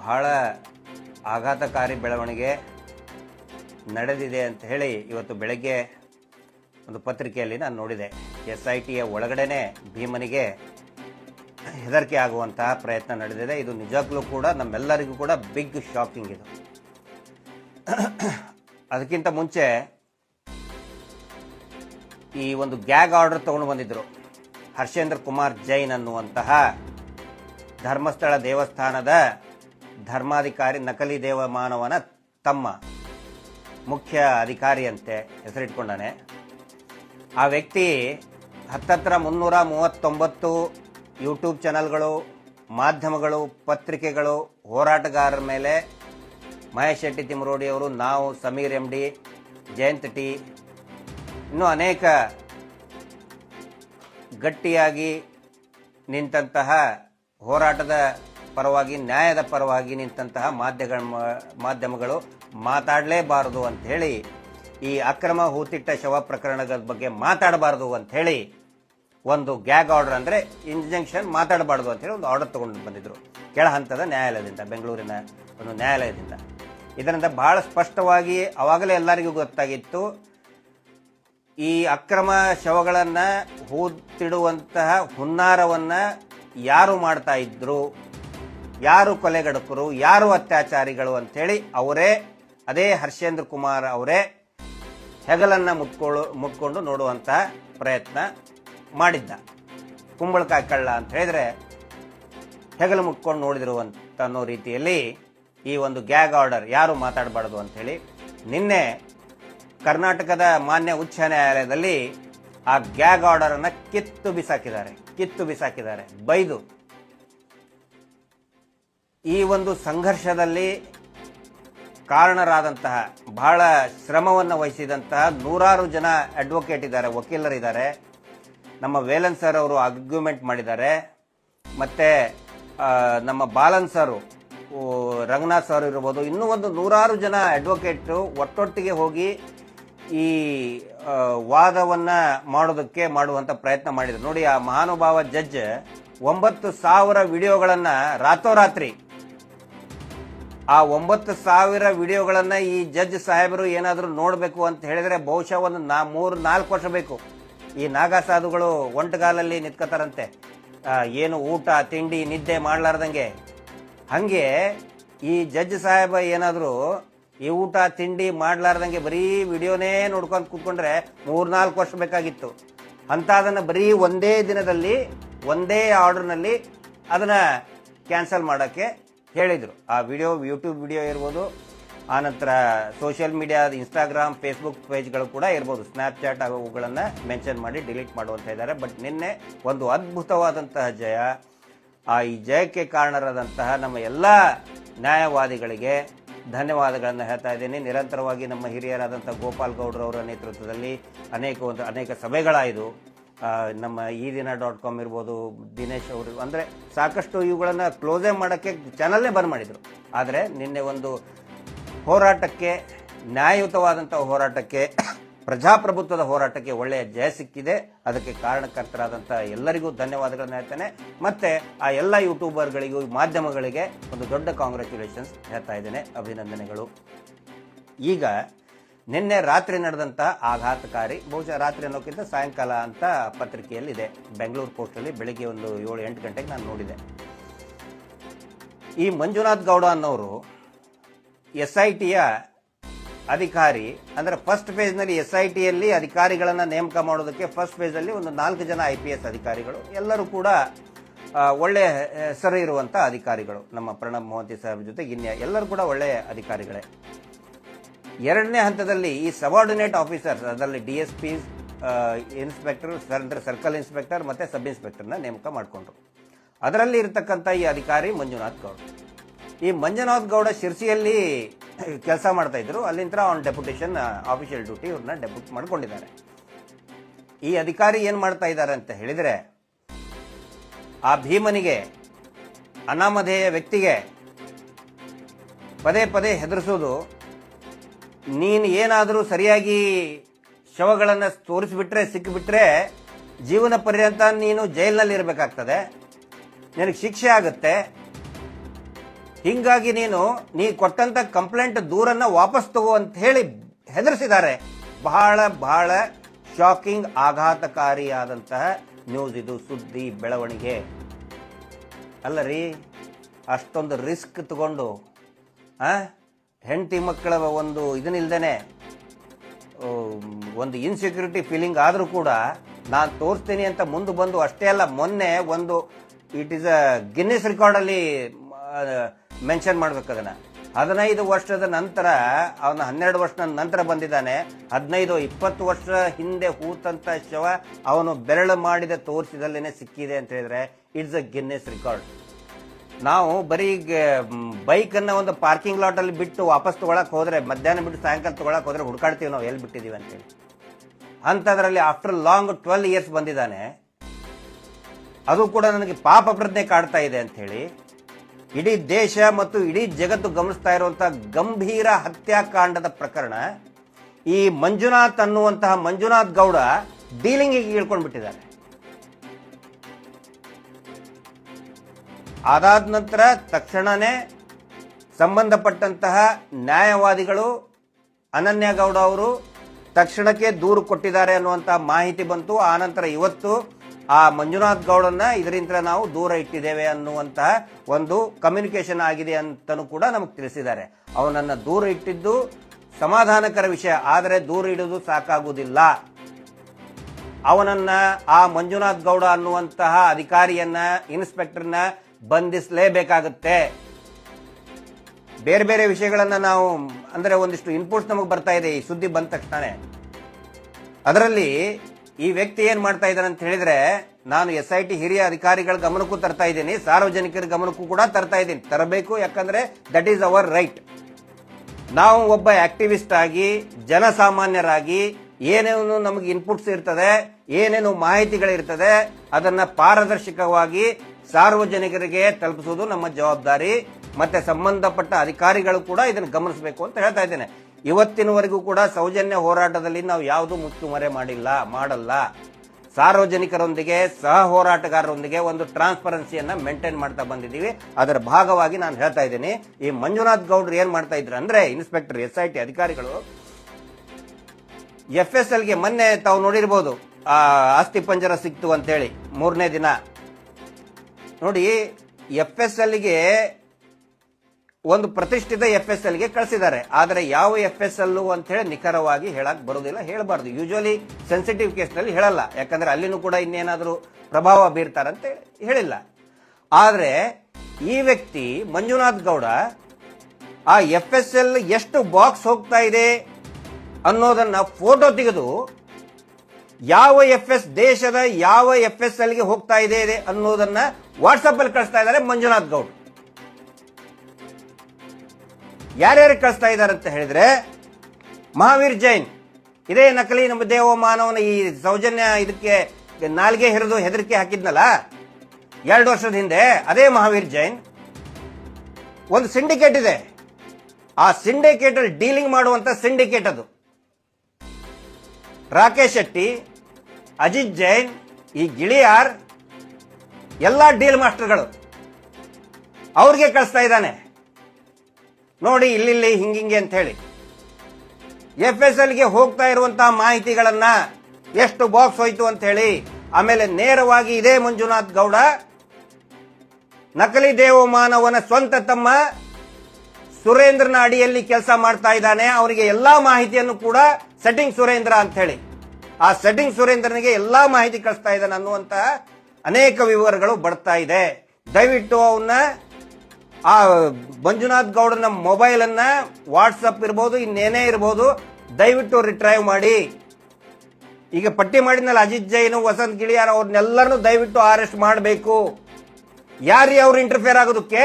ಬಹಳ ಆಘಾತಕಾರಿ ಬೆಳವಣಿಗೆ ನಡೆದಿದೆ ಅಂತ ಹೇಳಿ ಇವತ್ತು ಬೆಳಗ್ಗೆ ಒಂದು ಪತ್ರಿಕೆಯಲ್ಲಿ ನಾನು ನೋಡಿದೆ. ಎಸ್ ಐ ಟಿಯ ಒಳಗಡೆನೆ ಭೀಮನಿಗೆ ಹೆದರಿಕೆ ಆಗುವಂತಹ ಪ್ರಯತ್ನ ನಡೆದಿದೆ. ಇದು ನಿಜಕ್ಕೂ ಕೂಡ ನಮ್ಮೆಲ್ಲರಿಗೂ ಕೂಡ ಬಿಗ್ ಶಾಕಿಂಗ್ ಇದು. ಅದಕ್ಕಿಂತ ಮುಂಚೆ ಈ ಒಂದು ಗ್ಯಾಗ್ ಆರ್ಡರ್ ತಗೊಂಡು ಬಂದಿದ್ರು. ಹರ್ಷೇಂದ್ರ ಕುಮಾರ್ ಜೈನ್ ಅನ್ನುವಂತಹ ಧರ್ಮಸ್ಥಳ ದೇವಸ್ಥಾನದ ಧರ್ಮಾಧಿಕಾರಿ ನಕಲಿ ದೇವಮಾನವನ ತಮ್ಮ ಮುಖ್ಯ ಅಧಿಕಾರಿಯಂತೆ ಹೆಸರಿಟ್ಕೊಂಡಾನೆ. ಆ ವ್ಯಕ್ತಿ ಹತ್ತತ್ರ ಮುನ್ನೂರ ಮೂವತ್ತೊಂಬತ್ತು ಯೂಟ್ಯೂಬ್ ಚಾನಲ್ಗಳು, ಮಾಧ್ಯಮಗಳು, ಪತ್ರಿಕೆಗಳು, ಹೋರಾಟಗಾರರ ಮೇಲೆ ಮಹೇಶ್ ಶೆಟ್ಟಿ ತಿಮರೋಡಿ ನಾವು Sameer M D, Jayant T ಇನ್ನೂ ಅನೇಕ ಗಟ್ಟಿಯಾಗಿ ನಿಂತಹ ಹೋರಾಟದ ಪರವಾಗಿ, ನ್ಯಾಯದ ಪರವಾಗಿ ನಿಂತಹ ಮಾಧ್ಯಮ, ಮಾಧ್ಯಮಗಳು ಮಾತಾಡಲೇಬಾರದು ಅಂತ ಹೇಳಿ ಈ ಅಕ್ರಮ ಹೂತಿಟ್ಟ ಶವ ಪ್ರಕರಣದ ಬಗ್ಗೆ ಮಾತಾಡಬಾರದು ಹೇಳಿ ಒಂದು ಗ್ಯಾಗ್ ಆರ್ಡರ್ ಅಂದ್ರೆ ಇಂಜಂಕ್ಷನ್ ಮಾತಾಡಬಾರ್ದು ಅಂತ ಹೇಳಿ ಒಂದು ಆರ್ಡರ್ ತಗೊಂಡು ಬಂದಿದ್ರು. ಕೆಳ ಹಂತದ ನ್ಯಾಯಾಲಯದಿಂದ, ಬೆಂಗಳೂರಿನ ಒಂದು ನ್ಯಾಯಾಲಯದಿಂದ. ಇದರಿಂದ ಬಹಳ ಸ್ಪಷ್ಟವಾಗಿ ಅವಾಗಲೇ ಎಲ್ಲರಿಗೂ ಗೊತ್ತಾಗಿತ್ತು ಈ ಅಕ್ರಮ ಶವಗಳನ್ನ ಹೂತಿಡುವಂತಹ ಹುನ್ನಾರವನ್ನ ಯಾರು ಮಾಡ್ತಾ ಇದ್ರು? ಯಾರು ಕೊಲೆಗಡಕರು? ಯಾರು ಅತ್ಯಾಚಾರಿಗಳು ಅಂತೇಳಿ ಅವರೇ, ಅದೇ ಹರ್ಷೇಂದ್ರ ಕುಮಾರ್ ಅವರೇ ಹೆಗಲನ್ನ ಮುಟ್ಕೊಳ್ಳು ಮುಟ್ಕೊಂಡು ನೋಡುವಂತ ಪ್ರಯತ್ನ ಮಾಡಿದ್ದ. ಕುಂಬಳಕಾಯಿ ಕಳ್ಳ ಅಂತ ಹೇಳಿದ್ರೆ ಹೆಗಲು ಮುಟ್ಕೊಂಡು ನೋಡಿದಿರುವಂತ ಅನ್ನೋ ರೀತಿಯಲ್ಲಿ ಈ ಒಂದು ಗ್ಯಾಗ್ ಆರ್ಡರ್ ಯಾರು ಮಾತಾಡಬಾರ್ದು ಅಂತ ಹೇಳಿ ನಿನ್ನೆ ಕರ್ನಾಟಕದ ಮಾನ್ಯ ಉಚ್ಚ ನ್ಯಾಯಾಲಯದಲ್ಲಿ ಆ ಗ್ಯಾಗ್ ಆರ್ಡರ್ ಅನ್ನ ಕಿತ್ತು ಬಿಸಾಕಿದ್ದಾರೆ ಕಿತ್ತು ಬಿಸಾಕಿದ್ದಾರೆ. ಬೈದು. ಈ ಒಂದು ಸಂಘರ್ಷದಲ್ಲಿ ಕಾರಣರಾದಂತಹ, ಬಹಳ ಶ್ರಮವನ್ನು ವಹಿಸಿದಂತಹ ನೂರಾರು ಜನ ಅಡ್ವೊಕೇಟ್ ಇದ್ದಾರೆ, ವಕೀಲರಿದ್ದಾರೆ. ನಮ್ಮ ವೇಲನ್ ಸರ್ ಅವರು ಆರ್ಗ್ಯುಮೆಂಟ್ ಮಾಡಿದ್ದಾರೆ. ಮತ್ತೆ ನಮ್ಮ ಬಾಲನ್ ಸರ್ ರಂಗನಾಥ್ ಸರ್ ಇರ್ಬೋದು, ಇನ್ನೂ ಒಂದು ನೂರಾರು ಜನ ಅಡ್ವೊಕೇಟ್ ಒಟ್ಟೊಟ್ಟಿಗೆ ಹೋಗಿ ಈ ವಾದವನ್ನ ಮಾಡೋದಕ್ಕೆ ಮಾಡುವಂತ ಪ್ರಯತ್ನ ಮಾಡಿದ್ರು. ನೋಡಿ, ಆ ಮಹಾನುಭಾವ ಜಡ್ಜ್ ಒಂಬತ್ತು ಸಾವಿರ ವಿಡಿಯೋಗಳನ್ನ ರಾತೋರಾತ್ರಿ, ಆ ಒಂಬತ್ತು ಸಾವಿರ ವಿಡಿಯೋಗಳನ್ನ ಈ ಜಡ್ಜ್ ಸಾಹೇಬರು ಏನಾದರೂ ನೋಡಬೇಕು ಅಂತ ಹೇಳಿದ್ರೆ ಬಹುಶಃ ಒಂದು ನಾ, ಮೂರು, ನಾಲ್ಕು ವರ್ಷ ಬೇಕು. ಈ ನಾಗಾ ಸಾಧುಗಳು ಒಂಟಗಾಲಲ್ಲಿ ನಿಂತ್ಕೋತಾರಂತೆ. ಏನು ಊಟ, ತಿಂಡಿ, ನಿದ್ದೆ ಮಾಡಲಾರ್ದಂಗೆ. ಹಾಗೆ ಈ ಜಡ್ಜ್ ಸಾಹೇಬ ಏನಾದರೂ ಈ ಊಟ, ತಿಂಡಿ ಮಾಡ್ಲಾರ್ದಂಗೆ ಬರೀ ವಿಡಿಯೋನೇ ನೋಡ್ಕೊಂಡು ಕೂತ್ಕೊಂಡ್ರೆ ಮೂರ್ನಾಲ್ಕು ವರ್ಷ ಬೇಕಾಗಿತ್ತು. ಅಂತ ಅದನ್ನ ಬರೀ ಒಂದೇ ದಿನದಲ್ಲಿ, ಒಂದೇ ಆರ್ಡರ್ನಲ್ಲಿ ಅದನ್ನ ಕ್ಯಾನ್ಸಲ್ ಮಾಡೋಕ್ಕೆ ಹೇಳಿದರು. ಆ ವಿಡಿಯೋ, ಯೂಟ್ಯೂಬ್ ವಿಡಿಯೋ ಇರ್ಬೋದು ಆನಂತರ ಸೋಷಿಯಲ್ ಮೀಡಿಯಾ, ಇನ್ಸ್ಟಾಗ್ರಾಮ್, ಫೇಸ್ಬುಕ್ ಪೇಜ್ಗಳು ಕೂಡ ಇರ್ಬೋದು. ಸ್ನ್ಯಾಪ್ಚಾಟ್ ಅವುಗಳನ್ನು ಮೆನ್ಷನ್ ಮಾಡಿ ಡಿಲೀಟ್ ಮಾಡುವಂತ ಇದ್ದಾರೆ. ಬಟ್ ನಿನ್ನೆ ಒಂದು ಅದ್ಭುತವಾದಂತಹ ಜಯ, ಆ ಈ ಜಯಕ್ಕೆ ಕಾರಣರಾದಂತಹ ನಮ್ಮ ಎಲ್ಲ ನ್ಯಾಯವಾದಿಗಳಿಗೆ ಧನ್ಯವಾದಗಳನ್ನು ಹೇಳ್ತಾ ಇದ್ದೀನಿ. ನಿರಂತರವಾಗಿ ನಮ್ಮ ಹಿರಿಯರಾದಂಥ ಗೋಪಾಲ್ ಗೌಡ್ರವರ ನೇತೃತ್ವದಲ್ಲಿ ಅನೇಕ ಒಂದು, ಅನೇಕ ಸಭೆಗಳಾಯಿತು ನಮ್ಮ ಈ ದಿನ ಡಾಟ್ ಕಾಮ್ ಇರ್ಬೋದು, ದಿನೇಶ್ ಅವರು, ಅಂದರೆ ಸಾಕಷ್ಟು ಇವುಗಳನ್ನು ಕ್ಲೋಸೇ ಮಾಡೋಕ್ಕೆ ಚಾನಲ್ನೇ ಬಂದ್ ಮಾಡಿದರು. ಆದರೆ ನಿನ್ನೆ ಒಂದು ಹೋರಾಟಕ್ಕೆ, ನ್ಯಾಯಯುತವಾದಂಥ ಹೋರಾಟಕ್ಕೆ ಪ್ರಜಾಪ್ರಭುತ್ವದ ಹೋರಾಟಕ್ಕೆ ಒಳ್ಳೆಯ ಜಯ ಸಿಕ್ಕಿದೆ. ಅದಕ್ಕೆ ಕಾರಣಕರ್ತರಾದಂಥ ಎಲ್ಲರಿಗೂ ಧನ್ಯವಾದಗಳನ್ನು ಹೇಳ್ತೇನೆ. ಮತ್ತೆ ಆ ಎಲ್ಲ ಯೂಟ್ಯೂಬರ್ಗಳಿಗೂ, ಮಾಧ್ಯಮಗಳಿಗೆ ಒಂದು ದೊಡ್ಡ ಕಾಂಗ್ರ್ಯಾಚುಲೇಷನ್ಸ್ ಹೇಳ್ತಾ ಇದ್ದೇನೆ. ಅಭಿನಂದನೆಗಳು. ಈಗ ನಿನ್ನೆ ರಾತ್ರಿ ನಡೆದಂಥ ಆಘಾತಕಾರಿ, ಬಹುಶಃ ರಾತ್ರಿ ಅನ್ನೋಕ್ಕಿಂತ ಸಾಯಂಕಾಲ ಅಂತ ಪತ್ರಿಕೆಯಲ್ಲಿದೆ. ಬೆಂಗಳೂರು ಪೋಸ್ಟಲ್ಲಿ ಬೆಳಿಗ್ಗೆ ಒಂದು ಏಳು ಎಂಟು ಗಂಟೆಗೆ ನಾನು ನೋಡಿದೆ. ಈ ಮಂಜುನಾಥ್ ಗೌಡ ಅನ್ನೋರು ಎಸ್ ಐ ಟಿಯ ಅಧಿಕಾರಿ, ಅಂದ್ರೆ ಫಸ್ಟ್ ಫೇಜ್ನಲ್ಲಿ ಎಸ್ ಐ ಟಿಯಲ್ಲಿ ಅಧಿಕಾರಿಗಳನ್ನ ನೇಮಕ ಮಾಡೋದಕ್ಕೆ ಫಸ್ಟ್ ಫೇಜಲ್ಲಿ ಒಂದು ನಾಲ್ಕು ಜನ ಐ ಪಿ ಎಸ್ ಅಧಿಕಾರಿಗಳು, ಎಲ್ಲರೂ ಕೂಡ ಒಳ್ಳೆಯ ಹೆಸರು ಇರುವಂತ ಅಧಿಕಾರಿಗಳು, ನಮ್ಮ ಪ್ರಣಬ್ ಮೋಹಂತಿ ಸಾಹೇಬ್ ಜೊತೆ ಇನ್ಯ ಎಲ್ಲರೂ ಕೂಡ ಒಳ್ಳೆಯ ಅಧಿಕಾರಿಗಳೇ. ಎರಡನೇ ಹಂತದಲ್ಲಿ ಈ ಸಬಾರ್ಡಿನೇಟ್ ಆಫೀಸರ್ಸ್ ಅದರಲ್ಲಿ ಡಿ ಎಸ್ ಪಿ ಇನ್ಸ್ಪೆಕ್ಟರ್ ಅಂದ್ರೆ ಸರ್ಕಲ್ ಇನ್ಸ್ಪೆಕ್ಟರ್ ಮತ್ತೆ ಸಬ್ ಇನ್ಸ್ಪೆಕ್ಟರ್ನ ನೇಮಕ ಮಾಡಿಕೊಂಡ್ರು. ಅದರಲ್ಲಿ ಇರತಕ್ಕಂಥ ಈ ಅಧಿಕಾರಿ ಮಂಜುನಾಥ್ ಗೌಡ. ಈ ಮಂಜುನಾಥ್ ಗೌಡ ಶಿರ್ಸಿಯಲ್ಲಿ ಕೆಲಸ ಮಾಡ್ತಾ ಇದ್ರು. ಅಲ್ಲಿಂದ ಅವ್ನ ಡೆಪ್ಯುಟೇಷನ್ ಆಫೀಷಿಯಲ್ ಡ್ಯೂಟಿ ಇವ್ರನ್ನ ಡೆಪ್ಯೂಟ್ ಮಾಡ್ಕೊಂಡಿದ್ದಾರೆ. ಈ ಅಧಿಕಾರಿ ಏನ್ ಮಾಡ್ತಾ ಇದ್ದಾರೆ ಅಂತ ಹೇಳಿದ್ರೆ, ಆ ಭೀಮನಿಗೆ, ಅನಾಮಧೇಯ ವ್ಯಕ್ತಿಗೆ ಪದೇ ಪದೇ ಹೆದರಿಸೋದು, ನೀನು ಏನಾದರೂ ಸರಿಯಾಗಿ ಶವಗಳನ್ನು ತೋರಿಸ್ಬಿಟ್ರೆ ಸಿಕ್ಕಿಬಿಟ್ರೆ ಜೀವನ ಪರ್ಯಂತ ನೀನು ಜೈಲಿನಲ್ಲಿ ಇರಬೇಕಾಗ್ತದೆ ನಿನಗೆ ಶಿಕ್ಷೆ ಆಗುತ್ತೆ. ಹಿಂಗಾಗಿ ನೀನು ನೀ ಕೊಟ್ಟಂತ ಕಂಪ್ಲೇಂಟ್ ದೂರನ್ನ ವಾಪಸ್ ತಗೋ ಅಂತ ಹೇಳಿ ಹೆದರಿಸಿದ್ದಾರೆ. ಬಹಳ ಬಹಳ ಶಾಕಿಂಗ್ ಆಘಾತಕಾರಿಯಾದಂತಹ ನ್ಯೂಸ್ ಇದು, ಸುದ್ದಿ, ಬೆಳವಣಿಗೆ. ಅಲ್ಲ ರೀ ಅಷ್ಟೊಂದು ರಿಸ್ಕ್ ತಗೊಂಡು ಹೆಂಡತಿ ಮಕ್ಕಳ ಒಂದು ಇದನ್ನಿಲ್ದೇನೆ ಒಂದು ಇನ್ಸೆಕ್ಯೂರಿಟಿ ಫೀಲಿಂಗ್ ಆದರೂ ಕೂಡ ನಾನು ತೋರಿಸ್ತೀನಿ ಅಂತ ಮುಂದೆ ಬಂದು ಅಷ್ಟೇ ಅಲ್ಲ, ಮೊನ್ನೆ ಒಂದು ಇಟ್ ಈಸ್ ಅ ಗಿನ್ನಿಸ್ ರೆಕಾರ್ಡಲ್ಲಿ ಮೆನ್ಷನ್ ಮಾಡ್ಬೇಕು ಅದನ್ನ. ಹದಿನೈದು ವರ್ಷದ ನಂತರ, ಅವನ ಹನ್ನೆರಡು ವರ್ಷದ ನಂತರ ಬಂದಿದ್ದಾನೆ. ಹದಿನೈದು, ಇಪ್ಪತ್ತು ವರ್ಷ ಹಿಂದೆ ಹೂತಂತ ಶವ ಅವನು ಬೆರಳು ಮಾಡಿದ ತೋರಿಸಿದಲ್ಲೇ ಸಿಕ್ಕಿದೆ ಅಂತ ಹೇಳಿದ್ರೆ ಇಟ್ಸ್ ಅ ಗಿನ್ನೆಸ್ ರೆಕಾರ್ಡ್ ನಾವು ಬರೀ ಬೈಕ್ ಅನ್ನ ಒಂದು ಪಾರ್ಕಿಂಗ್ ಲಾಟಲ್ಲಿ ಬಿಟ್ಟು ವಾಪಸ್ ತೊಗೊಳಕ್ಕೆ ಹೋದ್ರೆ, ಮಧ್ಯಾಹ್ನ ಬಿಟ್ಟು ಸಾಯಂಕಾಲ ತಗೊಳಕ್ ಹೋದ್ರೆ ಹುಡುಕಾಡ್ತೀವಿ ನಾವು, ಎಲ್ಲಿ ಬಿಟ್ಟಿದೀವಿ ಅಂತೇಳಿ ಅಂಥದ್ರಲ್ಲಿ ಆಫ್ಟರ್ ಲಾಂಗ್ ಟ್ವೆಲ್ ಇಯರ್ಸ್ ಬಂದಿದ್ದಾನೆ. ಅದು ಕೂಡ ನನಗೆ ಪಾಪ ಪ್ರಜ್ಞೆ ಕಾಡ್ತಾ ಇದೆ ಅಂತ ಹೇಳಿ ಇಡೀ ದೇಶ ಮತ್ತು ಇಡೀ ಜಗತ್ತು ಗಮನಿಸ್ತಾ ಇರುವಂತಹ ಗಂಭೀರ ಹತ್ಯಾಕಾಂಡದ ಪ್ರಕರಣ. ಈ ಮಂಜುನಾಥ್ ಅನ್ನುವಂತಹ ಮಂಜುನಾಥ್ ಗೌಡ ಡೀಲಿಂಗಿಗೆ ಇಳ್ಕೊಂಡು ಬಿಟ್ಟಿದ್ದಾರೆ ಅದಾದ ನಂತರ ತಕ್ಷಣನೇ ಸಂಬಂಧಪಟ್ಟಂತಹ ನ್ಯಾಯವಾದಿಗಳು ಅನನ್ಯ ಗೌಡ ಅವರು ತಕ್ಷಣಕ್ಕೆ ದೂರು ಕೊಟ್ಟಿದ್ದಾರೆ ಅನ್ನುವಂತಹ ಮಾಹಿತಿ ಬಂತು. ಆನಂತರ ಇವತ್ತು ಆ ಮಂಜುನಾಥ್ ಗೌಡನ್ನ ಇದರಿಂದ ನಾವು ದೂರ ಇಟ್ಟಿದ್ದೇವೆ ಅನ್ನುವಂತಹ ಒಂದು ಕಮ್ಯುನಿಕೇಶನ್ ಆಗಿದೆ ಅಂತಲೂ ಕೂಡ ನಮಗೆ ತಿಳಿಸಿದ್ದಾರೆ. ಅವನನ್ನ ದೂರ ಇಟ್ಟಿದ್ದು ಸಮಾಧಾನಕರ ವಿಷಯ, ಆದರೆ ದೂರ ಇಡುವುದು ಸಾಕಾಗುವುದಿಲ್ಲ. ಅವನನ್ನ ಆ ಮಂಜುನಾಥ್ ಗೌಡ ಅನ್ನುವಂತಹ ಅಧಿಕಾರಿಯನ್ನ ಇನ್ಸ್ಪೆಕ್ಟರ್ನ ಬಂಧಿಸಲೇಬೇಕಾಗುತ್ತೆ. ಬೇರೆ ಬೇರೆ ವಿಷಯಗಳನ್ನ ನಾವು, ಅಂದ್ರೆ ಒಂದಿಷ್ಟು ಇನ್ಪುಟ್ಸ್ ನಮಗೆ ಬರ್ತಾ ಇದೆ, ಈ ಸುದ್ದಿ ಬಂದ ತಕ್ಷಣ ಅದರಲ್ಲಿ ಈ ವ್ಯಕ್ತಿ ಏನ್ ಮಾಡ್ತಾ ಇದ್ದಾನೆ ಅಂತ ಹೇಳಿದ್ರೆ, ನಾನು ಎಸ್ ಐ ಟಿ ಹಿರಿಯ ಅಧಿಕಾರಿಗಳ ಗಮನಕ್ಕೂ ತರ್ತಾ ಇದ್ದೀನಿ, ಸಾರ್ವಜನಿಕರ ಗಮನಕ್ಕೂ ಕೂಡ ತರ್ತಾ ಇದ್ದೀನಿ. ತರಬೇಕು, ಯಾಕಂದ್ರೆ ದಟ್ ಈಸ್ ಅವರ್ ರೈಟ್ ನಾವು ಒಬ್ಬ ಆಕ್ಟಿವಿಸ್ಟ್ ಆಗಿ, ಜನಸಾಮಾನ್ಯರಾಗಿ, ಏನೇನು ನಮಗೆ ಇನ್ಪುಟ್ಸ್ ಇರ್ತದೆ, ಏನೇನು ಮಾಹಿತಿಗಳಿರ್ತದೆ ಅದನ್ನ ಪಾರದರ್ಶಕವಾಗಿ ಸಾರ್ವಜನಿಕರಿಗೆ ತಲುಪಿಸುವುದು ನಮ್ಮ ಜವಾಬ್ದಾರಿ. ಮತ್ತೆ ಸಂಬಂಧಪಟ್ಟ ಅಧಿಕಾರಿಗಳು ಕೂಡ ಇದನ್ನು ಗಮನಿಸಬೇಕು ಅಂತ ಹೇಳ್ತಾ ಇದ್ದೇನೆ. ಇವತ್ತಿನವರೆಗೂ ಕೂಡ ಸೌಜನ್ಯ ಹೋರಾಟದಲ್ಲಿ ನಾವು ಯಾವುದು ಮುಚ್ಚುಮರೆ ಮಾಡಿಲ್ಲ, ಮಾಡಲ್ಲ. ಸಾರ್ವಜನಿಕರೊಂದಿಗೆ, ಸಹ ಹೋರಾಟಗಾರರೊಂದಿಗೆ ಒಂದು ಟ್ರಾನ್ಸ್ಪರೆನ್ಸಿಯನ್ನ ಮೇಂಟೈನ್ ಮಾಡ್ತಾ ಬಂದಿದ್ದೀವಿ. ಅದರ ಭಾಗವಾಗಿ ನಾನು ಹೇಳ್ತಾ ಇದ್ದೀನಿ. ಈ ಮಂಜುನಾಥ್ ಗೌಡ್ರು ಏನ್ ಮಾಡ್ತಾ ಇದ್ರು ಅಂದ್ರೆ ಇನ್ಸ್ಪೆಕ್ಟರ್ ಎಸ್ ಐ ಟಿ ಅಧಿಕಾರಿಗಳು ಎಫ್ ಎಸ್ ಎಲ್ಗೆ ಮೊನ್ನೆ ತಾವು ನೋಡಿರ್ಬೋದು ಆಸ್ತಿ ಪಂಜರ ಸಿಕ್ತು ಅಂತೇಳಿ ಮೂರನೇ ದಿನ. ನೋಡಿ ಎಫ್ ಎಸ್ ಎಲ್ಗೆ ಒಂದು ಪ್ರತಿಷ್ಠಿತ ಎಫ್ ಎಸ್ ಎಲ್ಗೆ ಕಳಿಸಿದ್ದಾರೆ. ಆದರೆ ಯಾವ ಎಫ್ ಎಸ್ ಎಲ್ ಅಂತ ಹೇಳಿ ನಿಖರವಾಗಿ ಹೇಳಕ್ ಬರೋದಿಲ್ಲ, ಹೇಳಬಾರದು. ಯೂಶುವಲಿ ಸೆನ್ಸಿಟಿವ್ ಕೇಸ್ನಲ್ಲಿ ಹೇಳಲ್ಲ. ಯಾಕಂದ್ರೆ ಅಲ್ಲಿನೂ ಕೂಡ ಇನ್ನೇನಾದರೂ ಪ್ರಭಾವ ಬೀರ್ತಾರಂತೆ ಹೇಳಿಲ್ಲ. ಆದರೆ ಈ ವ್ಯಕ್ತಿ ಮಂಜುನಾಥ್ ಗೌಡ, ಆ ಎಫ್ ಎಸ್ ಎಲ್ ಎಷ್ಟು ಬಾಕ್ಸ್ ಹೋಗ್ತಾ ಇದೆ ಅನ್ನೋದನ್ನ ಫೋಟೋ ತೆಗೆದು ಯಾವ ಎಫ್ ಎಸ್ ದೇಶದ ಯಾವ ಎಫ್ ಎಸ್ ಎಲ್ಗೆ ಹೋಗ್ತಾ ಇದೆ ಅನ್ನೋದನ್ನ ವಾಟ್ಸಪ್ ಅಲ್ಲಿ ಕಳಿಸ್ತಾ ಇದ್ದಾರೆ ಮಂಜುನಾಥ್ ಗೌಡ್. ಯಾರ್ಯಾರು ಕಳಿಸ್ತಾ ಇದ್ದಾರೆ ಅಂತ ಹೇಳಿದ್ರೆ, ಮಹಾವೀರ್ ಜೈನ್. ಇದೇ ನಕಲಿ ನಮ್ಮ ದೇವ ಮಾನವನ ಈ ಸೌಜನ್ಯ ಇದಕ್ಕೆ, ನಾಲ್ಗೆ ಹಿರಿದು ಹೆದರಿಕೆ ಹಾಕಿದ್ನಲ್ಲ? ಎರಡು ವರ್ಷದ ಹಿಂದೆ ಅದೇ ಮಹಾವೀರ್ ಜೈನ್. ಒಂದು ಸಿಂಡಿಕೇಟ್ ಇದೆ. ಆ ಸಿಂಡಿಕೇಟ್ ಅಲ್ಲಿ ಡೀಲಿಂಗ್ ಮಾಡುವಂತ ಸಿಂಡಿಕೇಟ್ ಅದು. ರಾಕೇಶ್ ಶೆಟ್ಟಿ, ಅಜಿತ್ ಜೈನ್, ಈ ಗಿಳಿಯಾರ್, ಎಲ್ಲ ಡೀಲ್ ಮಾಸ್ಟರ್ಗಳು. ಅವ್ರಿಗೆ ಕಳಿಸ್ತಾ ಇದ್ದಾನೆ. ನೋಡಿ, ಇಲ್ಲಿಲ್ಲಿ ಹಿಂಗಿಂಗೆ ಅಂತ ಹೇಳಿ ಎಫ್ ಎಸ್ ಎಲ್ಗೆ ಹೋಗ್ತಾ ಇರುವಂತಹ ಮಾಹಿತಿಗಳನ್ನ ಎಷ್ಟು ಬಾಕ್ಸ್ ಹೋಯ್ತು ಅಂತ ಹೇಳಿ ಆಮೇಲೆ ನೇರವಾಗಿ ಇದೇ ಮಂಜುನಾಥ್ ಗೌಡ, ನಕಲಿ ದೇವಮಾನವನ ಸ್ವಂತ ತಮ್ಮ ಸುರೇಂದ್ರನ ಅಡಿಯಲ್ಲಿ ಕೆಲಸ ಮಾಡ್ತಾ ಇದ್ದಾನೆ. ಅವರಿಗೆ ಎಲ್ಲಾ ಮಾಹಿತಿಯನ್ನು ಕೂಡ ಸೆಟ್ಟಿಂಗ್ ಸುರೇಂದ್ರ ಅಂತ ಹೇಳಿ ಆ ಸೆಟ್ಟಿಂಗ್ ಸುರೇಂದ್ರನಿಗೆ ಎಲ್ಲಾ ಮಾಹಿತಿ ಕಳಿಸ್ತಾ ಇದ್ದಾನೆ ಅನ್ನುವಂತ ಅನೇಕ ವಿವರಗಳು ಬರ್ತಾ ಇದೆ. ದಯವಿಟ್ಟು ಅವನ್ನ ಆ ಮಂಜುನಾಥ್ ಗೌಡನ ಮೊಬೈಲ್ ಅನ್ನ ವಾಟ್ಸಪ್ ಇರ್ಬೋದು, ಇನ್ನೇನೇ ಇರ್ಬೋದು, ದಯವಿಟ್ಟು ರಿಟ್ರೈವ್ ಮಾಡಿ. ಈಗ ಪಟ್ಟಿ ಮಾಡಿದ್ಮೇಲೆ ಅಜಿತ್ ಜೈನ್, ವಸಂತ್ ಗಿಳಿಯಾರ್, ಅವ್ರನ್ನೆಲ್ಲರನ್ನು ದಯವಿಟ್ಟು ಅರೆಸ್ಟ್ ಮಾಡಬೇಕು. ಯಾರೀ ಅವ್ರು ಇಂಟರ್ಫಿಯರ್ ಆಗೋದಕ್ಕೆ?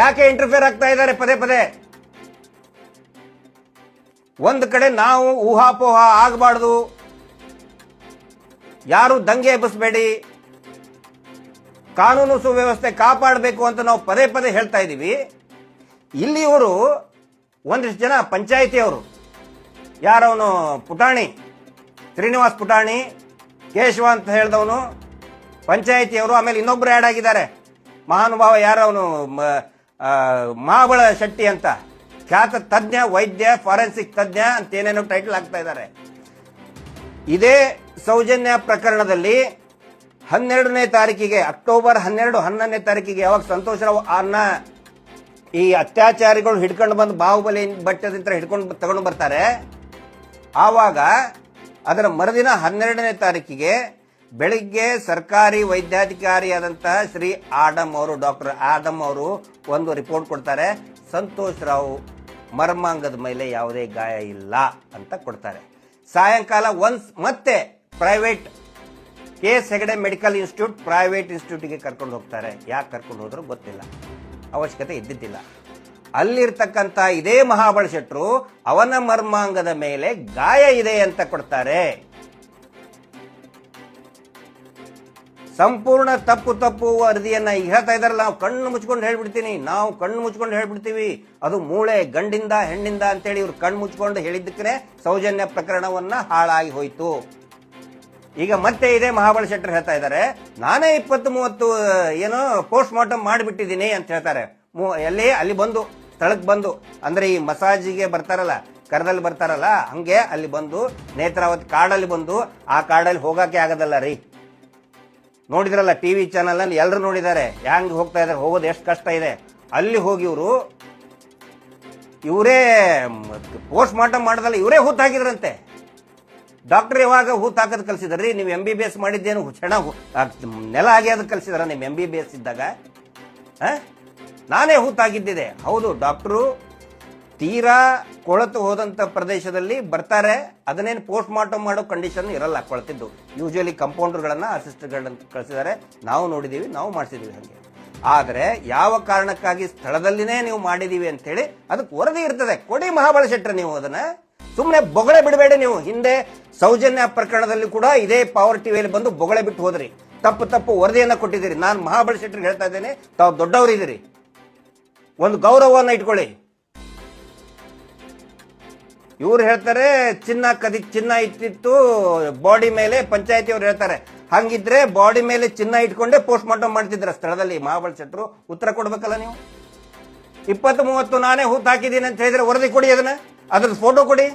ಯಾಕೆ ಇಂಟರ್ಫಿಯರ್ ಆಗ್ತಾ ಇದ್ದಾರೆ? ಪದೇ ಪದೇ. ಒಂದು ಕಡೆ ನಾವು ಊಹಾಪೋಹ ಆಗಬಾರ್ದು. ಯಾರು ದಂಗೆ ಎಬ್ಬಿಸಬೇಡಿ. ಕಾನೂನು ಸುವ್ಯವಸ್ಥೆ ಕಾಪಾಡಬೇಕು ಅಂತ ನಾವು ಪದೇ ಪದೇ ಹೇಳ್ತಾ ಇದ್ದೀವಿ. ಇಲ್ಲಿ ಇವರು ಒಂದಿಷ್ಟು ಜನ ಪಂಚಾಯಿತಿಯವರು. ಯಾರವನು? ಪುಟಾಣಿ. ಶ್ರೀನಿವಾಸ್ ಪುಟಾಣಿ, ಕೇಶವ ಅಂತ ಹೇಳ್ದವನು. ಪಂಚಾಯಿತಿಯವರು, ಆಮೇಲೆ ಇನ್ನೊಬ್ರು ಆ್ಯಡ್ ಆಗಿದ್ದಾರೆ. ಮಹಾನುಭಾವ ಯಾರವನು? ಮಹಾಬಳ ಶೆಟ್ಟಿ ಅಂತ. ಖ್ಯಾತ ತಜ್ಞ, ವೈದ್ಯ, ಫಾರೆನ್ಸಿಕ್ ತಜ್ಞ ಅಂತ ಏನೇನೋ ಟೈಟಲ್ ಆಗ್ತಾ ಇದ್ದಾರೆ. ಇದೇ ಸೌಜನ್ಯ ಪ್ರಕರಣದಲ್ಲಿ ಹನ್ನೆರಡನೇ ತಾರೀಕಿಗೆ, ಅಕ್ಟೋಬರ್ ಹನ್ನೆರಡು, ಹನ್ನೊಂದನೇ ತಾರೀಕಿಗೆ ಯಾವಾಗ ಸಂತೋಷರಾವ್ ಅನ್ನ ಈ ಅತ್ಯಾಚಾರಿಗಳು ಹಿಡ್ಕೊಂಡು ಬಂದು ಬಾಹುಬಲಿ ಬಟ್ಟದಿಂದ ಹಿಡ್ಕೊಂಡು ತಗೊಂಡು ಬರ್ತಾರೆ. ಆವಾಗ ಅದರ ಮರುದಿನ ಹನ್ನೆರಡನೇ ತಾರೀಕಿಗೆ ಬೆಳಿಗ್ಗೆ ಸರ್ಕಾರಿ ವೈದ್ಯಾಧಿಕಾರಿಯಾದಂತಹ ಶ್ರೀ ಆಡಮ್ ಅವರು, ಡಾಕ್ಟರ್ ಆಡಮ್ ಅವರು ಒಂದು ರಿಪೋರ್ಟ್ ಕೊಡ್ತಾರೆ. ಸಂತೋಷ್ ರಾವ್ ಮರ್ಮಾಂಗದ ಮೇಲೆ ಯಾವುದೇ ಗಾಯ ಇಲ್ಲ ಅಂತ ಕೊಡ್ತಾರೆ. ಸಾಯಂಕಾಲ ಒನ್ಸ್ ಮತ್ತೆ private K S Hegde medical institute private ಇನ್ಸ್ಟಿಟ್ಯೂಟ್ಗೆ ಕರ್ಕೊಂಡು ಹೋಗ್ತಾರೆ. ಯಾಕೆ ಕರ್ಕೊಂಡು ಹೋದ್ರೂ ಗೊತ್ತಿಲ್ಲ. ಅವಶ್ಯಕತೆ ಇದ್ದಿದ್ದಿಲ್ಲ. ಅಲ್ಲಿರ್ತಕ್ಕಂಥ ಇದೇ ಮಹಾಬಳ ಶೆಟ್ರು ಅವನ ಮರ್ಮಾಂಗದ ಮೇಲೆ ಗಾಯ ಇದೆ ಅಂತ ಕೊಡ್ತಾರೆ. ಸಂಪೂರ್ಣ ತಪ್ಪು ತಪ್ಪು ವರದಿಯನ್ನ ಈಗ ಹೇಳ್ತಾ ಇದಾರಲ್ಲ, ನಾವು ಕಣ್ಣು ಮುಚ್ಕೊಂಡು ಹೇಳ್ಬಿಡ್ತೀನಿ, ನಾವು ಕಣ್ಣು ಮುಚ್ಕೊಂಡು ಹೇಳ್ಬಿಡ್ತೀವಿ. ಅದು ಮೂಳೆ ಗಂಡಿಂದ ಹೆಣ್ಣಿಂದ ಅಂತೇಳಿ ಇವ್ರು ಕಣ್ಣು ಮುಚ್ಕೊಂಡು ಹೇಳಿದ್ದಕ್ಕೆ ಸೌಜನ್ಯ ಪ್ರಕರಣವನ್ನ ಹಾಳಾಗಿ ಹೋಯ್ತು. ಈಗ ಮತ್ತೆ ಇದೇ ಮಹಾಬಲ ಶೆಟ್ಟರ್ ಹೇಳ್ತಾ ಇದ್ದಾರೆ, ನಾನೇ ಇಪ್ಪತ್ತು ಮೂವತ್ತು ಏನೋ ಪೋಸ್ಟ್ ಮಾರ್ಟಮ್ ಮಾಡಿಬಿಟ್ಟಿದ್ದೀನಿ ಅಂತ ಹೇಳ್ತಾರೆ. ಎಲ್ಲಿ? ಅಲ್ಲಿ ಬಂದು, ಸ್ಥಳಕ್ಕೆ ಬಂದು. ಅಂದ್ರೆ ಈ ಮಸಾಜಿಗೆ ಬರ್ತಾರಲ್ಲ, ಕರದಲ್ಲಿ ಬರ್ತಾರಲ್ಲ, ಹಂಗೆ ಅಲ್ಲಿ ಬಂದು, ನೇತ್ರಾವತಿ ಕಾಡಲ್ಲಿ ಬಂದು, ಆ ಕಾಡಲ್ಲಿ ಹೋಗಕ್ಕೆ ಆಗೋದಲ್ಲ ರೀ. ನೋಡಿದ್ರಲ್ಲ ಟಿ ವಿ ಅಲ್ಲಿ ಎಲ್ಲರೂ ನೋಡಿದ್ದಾರೆ ಹೆಂಗ್ ಹೋಗ್ತಾ ಇದ್ದಾರೆ, ಹೋಗೋದು ಎಷ್ಟು ಕಷ್ಟ ಇದೆ. ಅಲ್ಲಿ ಹೋಗಿ ಇವರು, ಇವರೇ ಪೋಸ್ಟ್ ಮಾರ್ಟಮ್ ಮಾಡೋದಲ್ಲ, ಇವರೇ ಹೂತ್ ಹಾಕಿದ್ರಂತೆ ಡಾಕ್ಟರ್ ಯಾವಾಗ ಹೂತ್ ಹಾಕೋದು ಕಲ್ಸಿದ್ರಿ? ನೀವು ಎಂ ಬಿ ಬಿ ಎಸ್ ಮಾಡಿದ್ದೇನು? ಕ್ಷಣ ನೆಲ ಆಗ್ಯಾದ ಕಲ್ಸಿದಾರ ನಿಮ್ಮ ಎಂ ಬಿ ಬಿ ಎಸ್ ಇದ್ದಾಗ? ನಾನೇ ಹೂತಾಗಿದ್ದಿದೆ ಹೌದು, ಡಾಕ್ಟ್ರು ತೀರಾ ಕೊಳತು ಹೋದಂತ ಪ್ರದೇಶದಲ್ಲಿ ಬರ್ತಾರೆ. ಅದನ್ನೇನು ಪೋಸ್ಟ್ ಮಾರ್ಟಮ್ ಮಾಡೋ ಕಂಡೀಷನ್ ಇರಲ್ಲ, ಕೊಳತಿದ್ದು. ಯೂಶಲಿ ಕಂಪೌಂಡರ್ಗಳನ್ನ ಅಸಿಸ್ಟ್ಗಳನ್ನ ಕಳಿಸಿದ್ದಾರೆ ನಾವು ನೋಡಿದೀವಿ, ನಾವು ಮಾಡಿಸಿದೀವಿ ಹಾಗೆ. ಆದರೆ ಯಾವ ಕಾರಣಕ್ಕಾಗಿ ಸ್ಥಳದಲ್ಲಿನೇ ನೀವು ಮಾಡಿದೀವಿ ಅಂತ ಹೇಳಿ ಅದಕ್ಕೆ ವರದಿ ಇರ್ತದೆ. ಕೊಡಿ ಮಹಾಬಲ ಶೆಟ್ಟರೆ ನೀವು ಅದನ್ನ. ಸುಮ್ಮನೆ ಬೊಗಳೆ ಬಿಡಬೇಡಿ ನೀವು. ಹಿಂದೆ ಸೌಜನ್ಯ ಪ್ರಕರಣದಲ್ಲಿ ಕೂಡ ಇದೇ ಪವರ್ ಟಿವಿಯಲ್ಲಿ ಬಂದು ಬೊಗಳೆ ಬಿಟ್ಟು ಹೋದ್ರಿ. ತಪ್ಪು ತಪ್ಪು ವರದಿಯನ್ನ ಕೊಟ್ಟಿದ್ದೀರಿ. ನಾನು ಮಹಾಬಲ ಶೆಟ್ಟರಿಗೆ ಹೇಳ್ತಾ ಇದ್ದೇನೆ, ತಾವು ದೊಡ್ಡವರಿದ್ದೀರಿ ಒಂದು ಗೌರವವನ್ನು ಇಟ್ಕೊಳ್ಳಿ. ಇವ್ರು ಹೇಳ್ತಾರೆ, ಚಿನ್ನ ಕದಿ ಚಿನ್ನ ಇಟ್ಟಿತ್ತು ಬಾಡಿ ಮೇಲೆ ಪಂಚಾಯತಿ ಅವ್ರು ಹೇಳ್ತಾರೆ. ಹಂಗಿದ್ರೆ ಬಾಡಿ ಮೇಲೆ ಚಿನ್ನ ಇಟ್ಕೊಂಡೇ ಪೋಸ್ಟ್ ಮಾರ್ಟಮ್ ಮಾಡ್ತಿದ್ರ ಸ್ಥಳದಲ್ಲಿ ಮಹಾಬಲ ಶೆಟ್ಟರು ಉತ್ತರ ಕೊಡ್ಬೇಕಲ್ಲ ನೀವು? ಇಪ್ಪತ್ತು ಮೂವತ್ತು ನಾನೇ ಹೂತ್ ಹಾಕಿದ್ದೀನಿ ಅಂತ ಹೇಳಿದ್ರೆ ವರದಿ ಕೊಡಿ ಅದನ್ನ. ಅದ್ರ ಫೋಟೋ ಕೊಡಿ.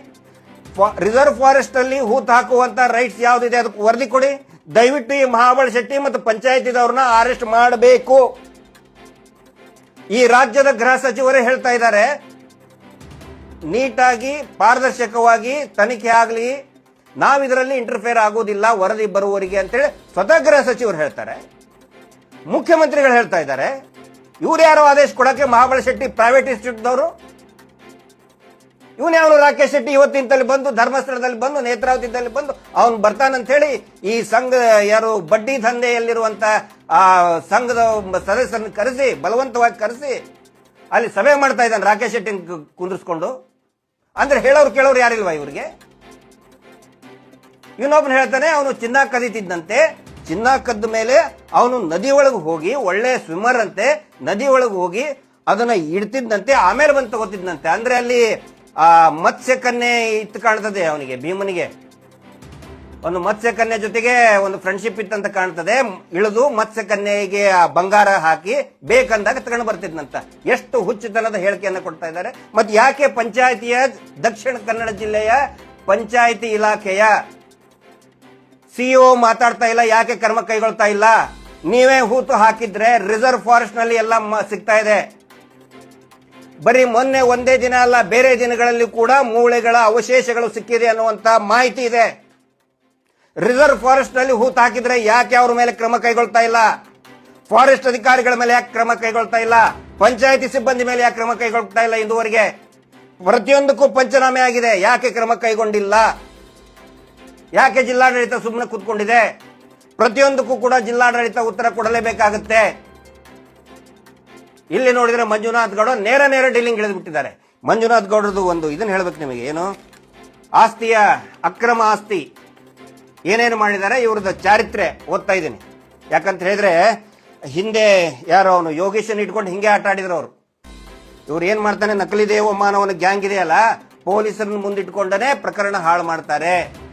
ರಿಸರ್ವ್ ಫಾರೆಸ್ಟ್ ಅಲ್ಲಿ ಹೂತ್ ಹಾಕುವಂತ ರೈಟ್ಸ್ ಯಾವ್ದಿದೆ ಅದಕ್ಕೆ ವರದಿ ಕೊಡಿ. ದಯವಿಟ್ಟು ಈ ಮಹಾಬಲ ಶೆಟ್ಟಿ ಮತ್ತು ಪಂಚಾಯತಿದವ್ರನ್ನ ಅರೆಸ್ಟ್ ಮಾಡಬೇಕು. ಈ ರಾಜ್ಯದ ಗೃಹ ಸಚಿವರೇ ಹೇಳ್ತಾ ಇದ್ದಾರೆ, ನೀಟಾಗಿ, ಪಾರದರ್ಶಕವಾಗಿ ತನಿಖೆ ಆಗಲಿ ನಾವಿದರಲ್ಲಿ ಇಂಟರ್ಫೇರ್ ಆಗೋದಿಲ್ಲ, ವರದಿ ಬರುವವರಿಗೆ ಅಂತೇಳಿ ಸ್ವತಃ ಗೃಹ ಸಚಿವರು ಹೇಳ್ತಾರೆ. ಮುಖ್ಯಮಂತ್ರಿಗಳು ಹೇಳ್ತಾ ಇದ್ದಾರೆ, ಇವ್ರು ಯಾರೋ ಆದೇಶ ಕೊಡಕ್ಕೆ ಮಹಾಬಲ ಶೆಟ್ಟಿ ಪ್ರೈವೇಟ್ ಇನ್ಸ್ಟಿಟ್ಯೂಟ್ದವರು ಇವನ್ ಯಾವನು ರಾಕೇಶ್ ಶೆಟ್ಟಿ ಇವತ್ತಿಂತಲ್ಲಿ ಬಂದು, ಧರ್ಮಸ್ಥಳದಲ್ಲಿ ಬಂದು ನೇತ್ರಾವತಿದಲ್ಲಿ ಬಂದು, ಅವನು ಬರ್ತಾನಂತ ಹೇಳಿ ಈ ಸಂಘ ಯಾರು ಬಡ್ಡಿ ದಂಧೆಯಲ್ಲಿರುವಂತ ಆ ಸಂಘದ ಸದಸ್ಯರನ್ನು ಕರೆಸಿ, ಬಲವಂತವಾಗಿ ಕರೆಸಿ, ಅಲ್ಲಿ ಸಭೆ ಮಾಡ್ತಾ ಇದ್ದಾನೆ ರಾಕೇಶ್ ಶೆಟ್ಟಿ ಕುಂದಿರ್ಸ್ಕೊಂಡು. ಅಂದ್ರೆ ಹೇಳೋರು ಕೇಳೋರು ಯಾರಿಲ್ವಾ ಇವ್ರಿಗೆ? ಇವನೊಬ್ನ ಹೇಳ್ತಾನೆ, ಅವನು ಚಿನ್ನ ಕದೀತಿದ್ದಂತೆ. ಚಿನ್ನ ಕದ್ದ ಮೇಲೆ ಅವನು ನದಿ ಒಳಗೆ ಹೋಗಿ, ಒಳ್ಳೆ ಸ್ವಿಮ್ಮರ್ ಅಂತೆ, ನದಿ ಒಳಗೆ ಹೋಗಿ ಅದನ್ನ ಇಡ್ತಿದ್ದಂತೆ, ಆಮೇಲೆ ಬಂದು ತಗೋತಿದ್ದಂತೆ. ಅಂದ್ರೆ ಅಲ್ಲಿ ಆ ಮತ್ಸ್ಯ ಕನ್ಯೆ ಇತ್ತು ಕಾಣ್ತದೆ ಅವನಿಗೆ, ಭೀಮನಿಗೆ. ಒಂದು ಮತ್ಸ್ಯ ಕನ್ಯೆ ಜೊತೆಗೆ ಒಂದು ಫ್ರೆಂಡ್ಶಿಪ್ ಇತ್ತಂತ ಕಾಣ್ತದೆ. ಇಳಿದು ಮತ್ಸ್ಯ ಕನ್ಯೆಗೆ ಆ ಬಂಗಾರ ಹಾಕಿ ಬೇಕಂದಾಗ ತಗೊಂಡು ಬರ್ತಿದ್ನಂತ. ಎಷ್ಟು ಹುಚ್ಚುತನದ ಹೇಳಿಕೆಯನ್ನು ಕೊಡ್ತಾ ಇದ್ದಾರೆ. ಮತ್ತೆ ಯಾಕೆ ಪಂಚಾಯತಿಯ ದಕ್ಷಿಣ ಕನ್ನಡ ಜಿಲ್ಲೆಯ ಪಂಚಾಯಿತಿ ಇಲಾಖೆಯ ಸಿಇಒ ಮಾತಾಡ್ತಾ ಇಲ್ಲ, ಯಾಕೆ ಕ್ರಮ ಕೈಗೊಳ್ತಾ ಇಲ್ಲ? ನೀವೇ ಹೂತು ಹಾಕಿದ್ರೆ ರಿಸರ್ವ್ ಫಾರೆಸ್ಟ್ನಲ್ಲಿ ಎಲ್ಲ ಸಿಗ್ತಾ ಇದೆ. ಬರೀ ಮೊನ್ನೆ ಒಂದೇ ದಿನ ಅಲ್ಲ, ಬೇರೆ ದಿನಗಳಲ್ಲಿ ಕೂಡ ಮೂಳೆಗಳ ಅವಶೇಷಗಳು ಸಿಕ್ಕಿದೆ ಅನ್ನುವಂತ ಮಾಹಿತಿ ಇದೆ. ರಿಸರ್ವ್ ಫಾರೆಸ್ಟ್ನಲ್ಲಿ ಹೂತು ಹಾಕಿದ್ರೆ ಯಾಕೆ ಅವ್ರ ಮೇಲೆ ಕ್ರಮ ಕೈಗೊಳ್ತಾ ಇಲ್ಲ? ಫಾರೆಸ್ಟ್ ಅಧಿಕಾರಿಗಳ ಮೇಲೆ ಯಾಕೆ ಕ್ರಮ ಕೈಗೊಳ್ತಾ ಇಲ್ಲ? ಪಂಚಾಯತಿ ಸಿಬ್ಬಂದಿ ಮೇಲೆ ಯಾಕೆ ಕ್ರಮ ಕೈಗೊಳ್ತಾ ಇಲ್ಲ ಇದುವರೆಗೆ? ಪ್ರತಿಯೊಂದಕ್ಕೂ ಪಂಚನಾಮೆ ಆಗಿದೆ, ಯಾಕೆ ಕ್ರಮ ಕೈಗೊಂಡಿಲ್ಲ? ಯಾಕೆ ಜಿಲ್ಲಾಡಳಿತ ಸುಮ್ಮನೆ ಕೂತ್ಕೊಂಡಿದೆ? ಪ್ರತಿಯೊಂದಕ್ಕೂ ಕೂಡ ಜಿಲ್ಲಾಡಳಿತ ಉತ್ತರ ಕೊಡಲೇಬೇಕಾಗುತ್ತೆ. ಇಲ್ಲಿ ನೋಡಿದ್ರೆ ಮಂಜುನಾಥ್ ಗೌಡ ನೇರ ನೇರ ಡೀಲಿಂಗ್ ಇಳಿದ್ಬಿಟ್ಟಿದ್ದಾರೆ. ಮಂಜುನಾಥ್ ಗೌಡರದು ಒಂದು ಇದನ್ನ ಹೇಳ್ಬೇಕು ನಿಮಗೆ, ಏನು? ಆಸ್ತಿಯ ಅಕ್ರಮ ಆಸ್ತಿ. ಏನೇನು ಮಾಡಿದ್ದಾರೆ? ಇವ್ರದ್ದು ಚಾರಿತ್ರೆ ಓದ್ತಾ ಇದ್ದೀನಿ. ಯಾಕಂತ ಹೇಳಿದ್ರೆ, ಹಿಂದೆ ಯಾರೋ ಅವನು ಯೋಗೇಶನ್ ಇಟ್ಕೊಂಡು ಹಿಂಗೆ ಆಟ ಆಡಿದ್ರು ಅವರು. ಇವ್ರು ಏನ್ ಮಾಡ್ತಾನೆ? ನಕಲಿ ದೇವ ಮಾನವನ ಗ್ಯಾಂಗ್ ಇದೆಯಲ್ಲ? ಪೊಲೀಸರನ್ನ ಮುಂದಿಟ್ಕೊಂಡನೆ ಪ್ರಕರಣ ಹಾಳು ಮಾಡ್ತಾರೆ.